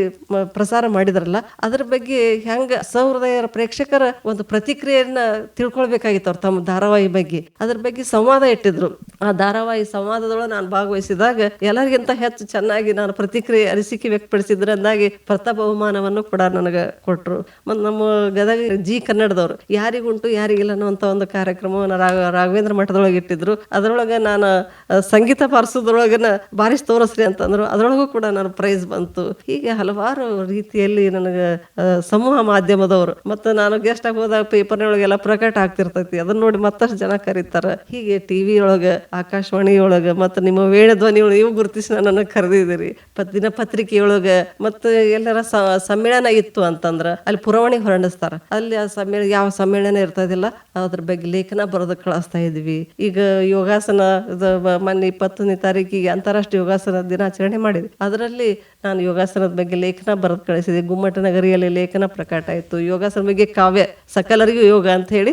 ಪ್ರಸಾರ ಮಾಡಿದ್ರಲ್ಲ, ಅದ್ರ ಬಗ್ಗೆ ಹೆಂಗ ಸಹೃದಯರ ಪ್ರೇಕ್ಷಕರ ಒಂದು ಪ್ರತಿಕ್ರಿಯೆಯನ್ನ ತಿಳ್ಕೊಳ್ಬೇಕಾಗಿತ್ತು ಅವ್ರು ತಮ್ಮ ಧಾರಾವಾಹಿ ಬಗ್ಗೆ. ಅದ್ರ ಬಗ್ಗೆ ಸಂವಾದ ಇಟ್ಟಿದ್ರು. ಆ ಧಾರಾವಾಹಿ ಸಂವಾದದೊಳಗೆ ನಾನು ಭಾಗವಹಿಸಿದಾಗ ಎಲ್ಲರಿಗಿಂತ ಹೆಚ್ಚು ಚೆನ್ನಾಗಿ ನಾನು ಪ್ರತಿಕ್ರಿಯೆ ಅರಿಸಿಕೆ ವ್ಯಕ್ತಪಡಿಸಿದ್ರೆ ಅಂದಾಗಿ ಪ್ರತಾಪ ಬಹುಮಾನವನ್ನು ಕೂಡ ನನಗೆ ಕೊಟ್ಟರು ಮತ್ತು ನಮ್ಮ ಗದಗ ಜಿ ಕನ್ನಡದವರು. ಯಾರಿಗುಂಟು, ಯಾರಿಗಿಲ್ಲ ಅನ್ನುವಂತ ಒಂದು ಕಾರ್ಯಕ್ರಮವನ್ನು ರಾಘ, ರಾಘವೇಂದ್ರ ಮಠದೊಳಗೆ ಇಟ್ಟಿದ್ರು. ಅದರೊಳಗೆ ನಾನು ಸಂಗೀತ ಬಾರಿಸೋದ್ರೊಳಗನ ಬಾರಿಸ್ ತೋರಿಸ್ರಿ ಅಂತಂದ್ರು. ಅದರೊಳಗೂ ಕೂಡ ನಾನು ಪ್ರೈಸ್ ಬಂತು. ಹೀಗೆ ಹಲವಾರು ರೀತಿಯಲ್ಲಿ ನನಗೆ ಸಮೂಹ ಮಾಧ್ಯಮದವರು ಮತ್ತು ನಾನು ಗೆಸ್ಟ್ ಆಗಿ ಹೋದಾಗ ಪೇಪರ್ನೊಳಗೆಲ್ಲ ಪ್ರಕಟ ಆಗ್ತಿರ್ತೈತಿ. ಅದನ್ನ ನೋಡಿ ಮತ್ತಷ್ಟು ಜನ ಕರೀತಾರೆ. ಹೀಗೆ ಟಿವಿ ಒಳಗೆ ಆಕಾಶವಾಣಿ ಒಳಗೆ ಮತ್ತು ನಿಮ್ಮ ವೇಣ ಧ್ವನಿ ಒಳಗೆ ನೀವು ಗುರುತಿಸಿ ನನ್ನನ್ನು ಕರೆದಿದ್ದೀರಿ. ದಿನ ಪತ್ರಿಕೆಯೊಳಗೆ ಮತ್ತು ಎಲ್ಲರ ಸಮ್ಮೇಳನ ಇತ್ತು ಅಂತಂದ್ರೆ ಅಲ್ಲಿ ಪುರವಣಿ ಹೊರಡಿಸ್ತಾರ. ಅಲ್ಲಿ ಆ ಸಮ್ಮೇಳನ ಯಾವ ಸಮ್ಮೇಳನ ಇರ್ತದಿಲ್ಲ, ಅದ್ರ ಬಗ್ಗೆ ಲೇಖನ ಬರೆದು ಕಳಿಸ್ತಾ ಇದ್ವಿ. ಈಗ ಯೋಗಾಸನ ಮೊನ್ನೆ ಇಪ್ಪತ್ತೊಂದನೇ ತಾರೀಕಿಗೆ ಅಂತಾರಾಷ್ಟ್ರೀಯ ಯೋಗಾಸನ ದಿನಾಚರಣೆ ಮಾಡಿದ್ವಿ. ಅದರಲ್ಲಿ ನಾನು ಯೋಗಾಸನದ ಬಗ್ಗೆ ಲೇಖನ ಬರೆದು ಕಳಿಸಿದೆ ಗುಮ್ಮಟ ನಗರಿಯಲ್ಲಿ ಲೇಖನ ಪ್ರಕಟ ಆಯಿತು ಯೋಗಾಸನ ಬಗ್ಗೆ ಕಾವ್ಯ, ಸಕಲರಿಗೂ ಯೋಗ ಅಂತ ಹೇಳಿ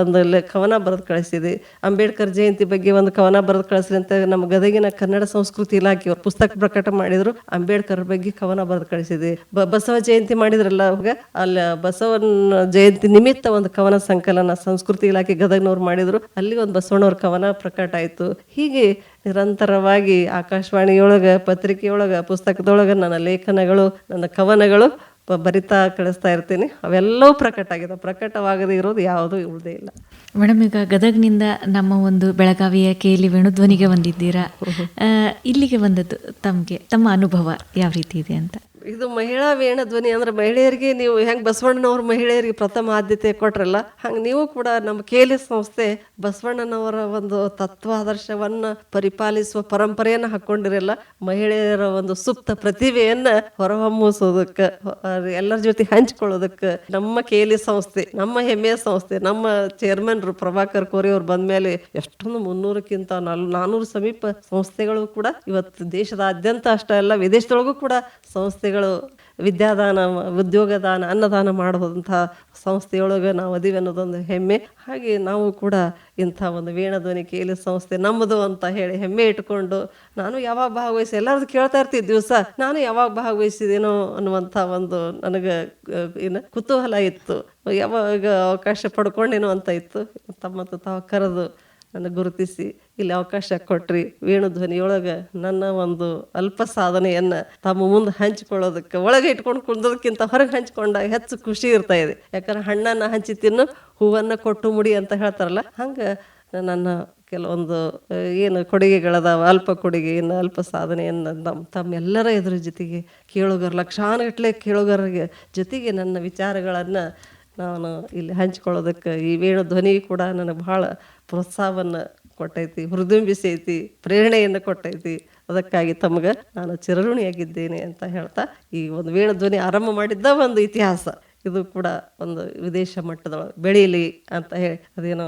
ಒಂದು ಕವನ ಬರೆದು ಕಳಿಸಿದೆ ಅಂಬೇಡ್ಕರ್ ಜಯಂತಿ ಬಗ್ಗೆ ಒಂದು ಕವನ ಬರೆದು ಕಳಿಸಿದೆ ಅಂತ ನಮ್ಮ ಗದಗಿನ ಕನ್ನಡ ಸಂಸ್ಕೃತಿ ಇಲಾಖೆಯವರು ಪುಸ್ತಕ ಪ್ರಕಟ ಮಾಡಿದ್ರು. ಅಂಬೇಡ್ಕರ್ ಬಗ್ಗೆ ಕವನ ಬರೆದು ಕಳಿಸಿದೆ ಬಸವ ಜಯಂತಿ ಮಾಡಿದ್ರಲ್ಲ ಅವಾಗ? ಅಲ್ಲಿ, ಬಸವನ ಜಯಂತಿ ನಿಮಿತ್ತ ಒಂದು ಕವನ ಸಂಕಲನ ಸಂಸ್ಕೃತಿ ಇಲಾಖೆ ಗದಗ್ನವ್ರು ಮಾಡಿದ್ರು. ಅಲ್ಲಿ ಒಂದು ಬಸವಣ್ಣವ್ರ ಕವನ ಪ್ರಕಟ ಆಯ್ತು. ಹೀಗೆ ನಿರಂತರವಾಗಿ ಆಕಾಶವಾಣಿಯೊಳಗೆ ಪತ್ರಿಕೆಯೊಳಗೆ ಪುಸ್ತಕದೊಳಗೆ ನನ್ನ ಲೇಖನಗಳು ನನ್ನ ಕವನಗಳು ಬರಿತಾ ಕಳಿಸ್ತಾ ಇರ್ತೀನಿ. ಅವೆಲ್ಲವೂ ಪ್ರಕಟ ಆಗಿದೆ ಪ್ರಕಟವಾಗದೇ ಇರೋದು ಯಾವುದೂ ಉಳಿದೇ ಇಲ್ಲ. ಮೇಡಮ್ ಈಗ ಗದಗ್ನಿಂದ ನಮ್ಮ ಒಂದು ಬೆಳಗಾವಿಯ ಕೇಲಿ ವೇಣುಧ್ವನಿಗೆ ಬಂದಿದ್ದೀರಾ? ಇಲ್ಲಿಗೆ ಬಂದದ್ದು ತಮಗೆ ತಮ್ಮ ಅನುಭವ ಯಾವ ರೀತಿ ಇದೆ ಅಂತ? ಇದು ಮಹಿಳಾ ವೇಣ ಧ್ವನಿ ಅಂದ್ರೆ ಮಹಿಳೆಯರಿಗೆ ನೀವು ಹೆಂಗ್ ಬಸವಣ್ಣನವ್ರ ಮಹಿಳೆಯರಿಗೆ ಪ್ರಥಮ ಆದ್ಯತೆ ಕೊಟ್ರಲ್ಲ, ಹಂಗ ನೀವು ಕೂಡ ನಮ್ಮ ಕೇಲಿ ಸಂಸ್ಥೆ ಬಸವಣ್ಣನವರ ಒಂದು ತತ್ವಾದರ್ಶವನ್ನ ಪರಿಪಾಲಿಸುವ ಪರಂಪರೆಯನ್ನ ಹಾಕೊಂಡಿರಲ್ಲ, ಮಹಿಳೆಯರ ಒಂದು ಸುಪ್ತ ಪ್ರತಿಭೆಯನ್ನ ಹೊರಹೊಮ್ಮಿಸೋದಕ್ಕ ಎಲ್ಲರ ಜೊತೆ ಹಂಚ್ಕೊಳ್ಳೋದಕ್ಕ ನಮ್ಮ ಕೇಲಿ ಸಂಸ್ಥೆ, ನಮ್ಮ ಹೆಮ್ಮೆಯ ಸಂಸ್ಥೆ, ನಮ್ಮ ಚೇರ್ಮನ್ರು ಪ್ರಭಾಕರ್ ಕೋರಿ ಅವ್ರು ಬಂದ್ಮೇಲೆ ಎಷ್ಟೊಂದು ಮುನ್ನೂರಕ್ಕಿಂತ ನಾನೂರು ಸಮೀಪ ಸಂಸ್ಥೆಗಳು ಕೂಡ ಇವತ್ತು ದೇಶದಾದ್ಯಂತ ಅಷ್ಟೇ ಅಲ್ಲ, ವಿದೇಶದೊಳಗೂ ಕೂಡ ಸಂಸ್ಥೆಗಳು ವಿದ್ಯಾದಾನ, ಉದ್ಯೋಗದಾನ, ಅನ್ನದಾನ ಮಾಡುವಂಥ ಸಂಸ್ಥೆಯೊಳಗೆ ನಾವು ಅದೀವಿ ಅನ್ನೋದೊಂದು ಹೆಮ್ಮೆ. ಹಾಗೆ ನಾವು ಕೂಡ ಇಂಥ ಒಂದು ವೀಣಧ್ವನಿ ಕೇಲಿ ಸಂಸ್ಥೆ ನಮ್ಮದು ಅಂತ ಹೇಳಿ ಹೆಮ್ಮೆ ಇಟ್ಕೊಂಡು ನಾನು ಯಾವಾಗ ಭಾಗವಹಿಸಿ ಎಲ್ಲರದ್ದು ಕೇಳ್ತಾ ಇರ್ತಿದ್ದೆ ದಿವಸ ನಾನು ಯಾವಾಗ ಭಾಗವಹಿಸಿದೇನೋ ಅನ್ನುವಂಥ ಒಂದು ನನಗೆ ಏನು ಕುತೂಹಲ ಇತ್ತು. ಯಾವಾಗ ಅವಕಾಶ ಪಡ್ಕೊಂಡೇನೋ ಅಂತ ಇತ್ತು. ತಮ್ಮ ತಾವು ಕರೆದು ನನಗೆ ಗುರುತಿಸಿ, ಇಲ್ಲಿ ಅವಕಾಶ ಕೊಟ್ರಿ. ವೇಣುಧ್ವನಿಯೊಳಗೆ ನನ್ನ ಒಂದು ಅಲ್ಪ ಸಾಧನೆಯನ್ನ ತಮ್ಮ ಮುಂದೆ ಹಂಚಿಕೊಳ್ಳೋದಕ್ಕೆ, ಒಳಗೆ ಇಟ್ಕೊಂಡು ಕುಂದೋದಕ್ಕಿಂತ ಹೊರಗೆ ಹಂಚ್ಕೊಂಡಾಗ ಹೆಚ್ಚು ಖುಷಿ ಇರ್ತಾ ಇದೆ. ಯಾಕಂದ್ರೆ ಹಣ್ಣನ್ನು ಹಂಚಿ ತಿನ್ನು, ಹೂವನ್ನು ಕೊಟ್ಟು ಮುಡಿ ಅಂತ ಹೇಳ್ತಾರಲ್ಲ, ಹಂಗೆ ನನ್ನ ಕೆಲವೊಂದು ಏನು ಕೊಡುಗೆಗಳದಾವ, ಅಲ್ಪ ಕೊಡುಗೆ, ಇನ್ನು ಅಲ್ಪ ಸಾಧನೆಯನ್ನು ನಮ್ಮ ತಮ್ಮೆಲ್ಲರ ಎದುರು ಜೊತೆಗೆ ಕೇಳುಗರು, ಲಕ್ಷಾನುಗಟ್ಟಲೆ ಕೇಳುಗರಿಗೆ ಜೊತೆಗೆ ನನ್ನ ವಿಚಾರಗಳನ್ನು ನಾನು ಇಲ್ಲಿ ಹಂಚ್ಕೊಳ್ಳೋದಕ್ಕೆ ಈ ವೇಣು ಧ್ವನಿ ಕೂಡ ನನಗೆ ಭಾಳ ಪ್ರೋತ್ಸಾಹವನ್ನು ಕೊಟ್ಟೈತಿ, ಹೃದಯಂಬಿಸೈತಿ, ಪ್ರೇರಣೆಯನ್ನು ಕೊಟ್ಟೈತಿ. ಅದಕ್ಕಾಗಿ ತಮಗೆ ನಾನು ಚಿರಋಣಿಯಾಗಿದ್ದೇನೆ ಅಂತ ಹೇಳ್ತಾ ಈ ಒಂದು ವೀಣ ಧ್ವನಿ ಆರಂಭ ಮಾಡಿದ್ದ ಒಂದು ಇತಿಹಾಸ. ಇದು ಕೂಡ ಒಂದು ವಿದೇಶ ಮಟ್ಟದೊಳಗೆ ಬೆಳೀಲಿ ಅಂತ ಹೇಳಿ, ಅದೇನೋ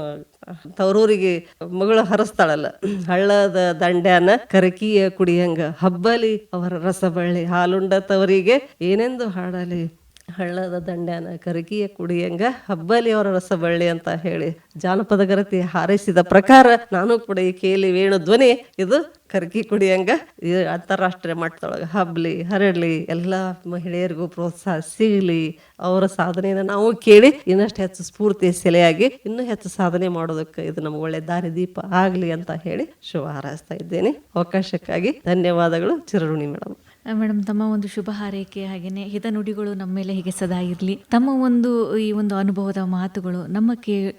ತವರೂರಿಗೆ ಮಗಳು ಹರಸ್ತಾಳಲ್ಲ, ಹಳ್ಳದ ದಂಡ್ಯಾನ ಕರಕಿಯ ಕುಡಿಯಂಗ, ಹಬ್ಬಲಿ ಅವರ ರಸಬಳ್ಳಿ ಹಾಲುಂಡ ತವರಿಗೆ ಏನೆಂದು ಹಾಡಲಿ? ಹಳ್ಳದ ದಂಡ್ಯಾನ ಕರಗಿಯ ಕುಡಿಯಂಗ ಹಬ್ಬಲಿ ಅವರ ರಸಬಳ್ಳಿ ಅಂತ ಹೇಳಿ ಜಾನಪದ ಗರತಿ ಹಾರೈಸಿದ ಪ್ರಕಾರ ನಾನು ಕೂಡ ಈ ಕೇಳಿ ವೇಣು ಧ್ವನಿ ಇದು ಕರ್ಕಿ ಕುಡಿಯಂಗ ಇದು ಅಂತಾರಾಷ್ಟ್ರೀಯ ಮಟ್ಟದೊಳಗೆ ಹಬ್ಲಿ, ಹರಡ್ಲಿ, ಎಲ್ಲ ಮಹಿಳೆಯರಿಗೂ ಪ್ರೋತ್ಸಾಹ ಸಿಗಲಿ, ಅವರ ಸಾಧನೆಯನ್ನು ನಾವು ಕೇಳಿ ಇನ್ನಷ್ಟು ಹೆಚ್ಚು ಸ್ಫೂರ್ತಿ ಸೆಲೆಯಾಗಿ ಇನ್ನೂ ಹೆಚ್ಚು ಸಾಧನೆ ಮಾಡೋದಕ್ಕೆ ಇದು ನಮ್ಗೆ ಒಳ್ಳೆ ದಾರಿದೀಪ ಆಗಲಿ ಅಂತ ಹೇಳಿ ಶುಭ ಹಾರೈಸ್ತಾ ಇದ್ದೇನೆ. ಅವಕಾಶಕ್ಕಾಗಿ ಧನ್ಯವಾದಗಳು ಚಿರಋಣಿ ಮೇಡಮ್. ಮೇಡಮ್, ತಮ್ಮ ಒಂದು ಶುಭ ಹಾರೈಕೆ ಹಾಗೆಯೇ ಹಿತ ನುಡಿಗಳು ನಮ್ಮ ಮೇಲೆ ಹೀಗೆ ಸದಾ ಇರಲಿ. ತಮ್ಮ ಒಂದು ಈ ಒಂದು ಅನುಭವದ ಮಾತುಗಳು ನಮ್ಮ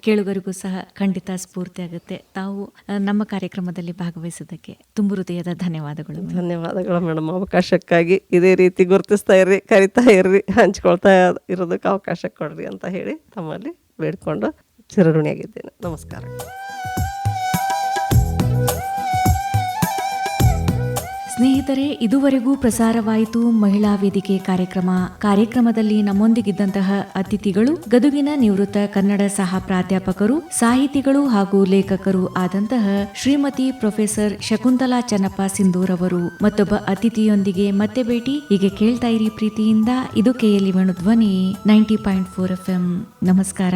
ಕೇಳುಗರಿಗೂ ಸಹ ಖಂಡಿತ ಸ್ಫೂರ್ತಿ ಆಗುತ್ತೆ. ತಾವು ನಮ್ಮ ಕಾರ್ಯಕ್ರಮದಲ್ಲಿ ಭಾಗವಹಿಸೋದಕ್ಕೆ ತುಂಬು ಹೃದಯದ ಧನ್ಯವಾದಗಳು ಧನ್ಯವಾದಗಳು, ಮೇಡಮ್. ಅವಕಾಶಕ್ಕಾಗಿ ಇದೇ ರೀತಿ ಗುರುತಿಸ್ತಾ ಇರ್ರಿ, ಕರಿತಾ ಇರ್ರಿ, ಹಂಚ್ಕೊಳ್ತಾ ಇರೋದಕ್ಕೆ ಅವಕಾಶ ಕೊಡ್ರಿ ಅಂತ ಹೇಳಿ ತಮ್ಮಲ್ಲಿ ಬೇಡ್ಕೊಂಡು ಚಿರಋಣಿಯಾಗಿದ್ದೇನೆ. ನಮಸ್ಕಾರ. ಸ್ನೇಹಿತರೆ, ಇದುವರೆಗೂ ಪ್ರಸಾರವಾಯಿತು ಮಹಿಳಾ ವೇದಿಕೆ ಕಾರ್ಯಕ್ರಮ. ಕಾರ್ಯಕ್ರಮದಲ್ಲಿ ನಮ್ಮೊಂದಿಗಿದ್ದಂತಹ ಅತಿಥಿಗಳು, ಗದುಗಿನ ನಿವೃತ್ತ ಕನ್ನಡ ಸಹ ಪ್ರಾಧ್ಯಾಪಕರು, ಸಾಹಿತಿಗಳು ಹಾಗೂ ಲೇಖಕರು ಆದಂತಹ ಶ್ರೀಮತಿ ಪ್ರೊಫೆಸರ್ ಶಕುಂತಲಾ ಚನ್ನಪ್ಪ ಸಿಂಧೂರ್ ಅವರು ಮತ್ತೊಬ್ಬ ಅತಿಥಿಯೊಂದಿಗೆ ಮತ್ತೆ ಭೇಟಿ. ಹೀಗೆ ಕೇಳ್ತಾ ಇರಿ ಪ್ರೀತಿಯಿಂದ. ಇದು KL Dhwani ninety point four F M. ನಮಸ್ಕಾರ.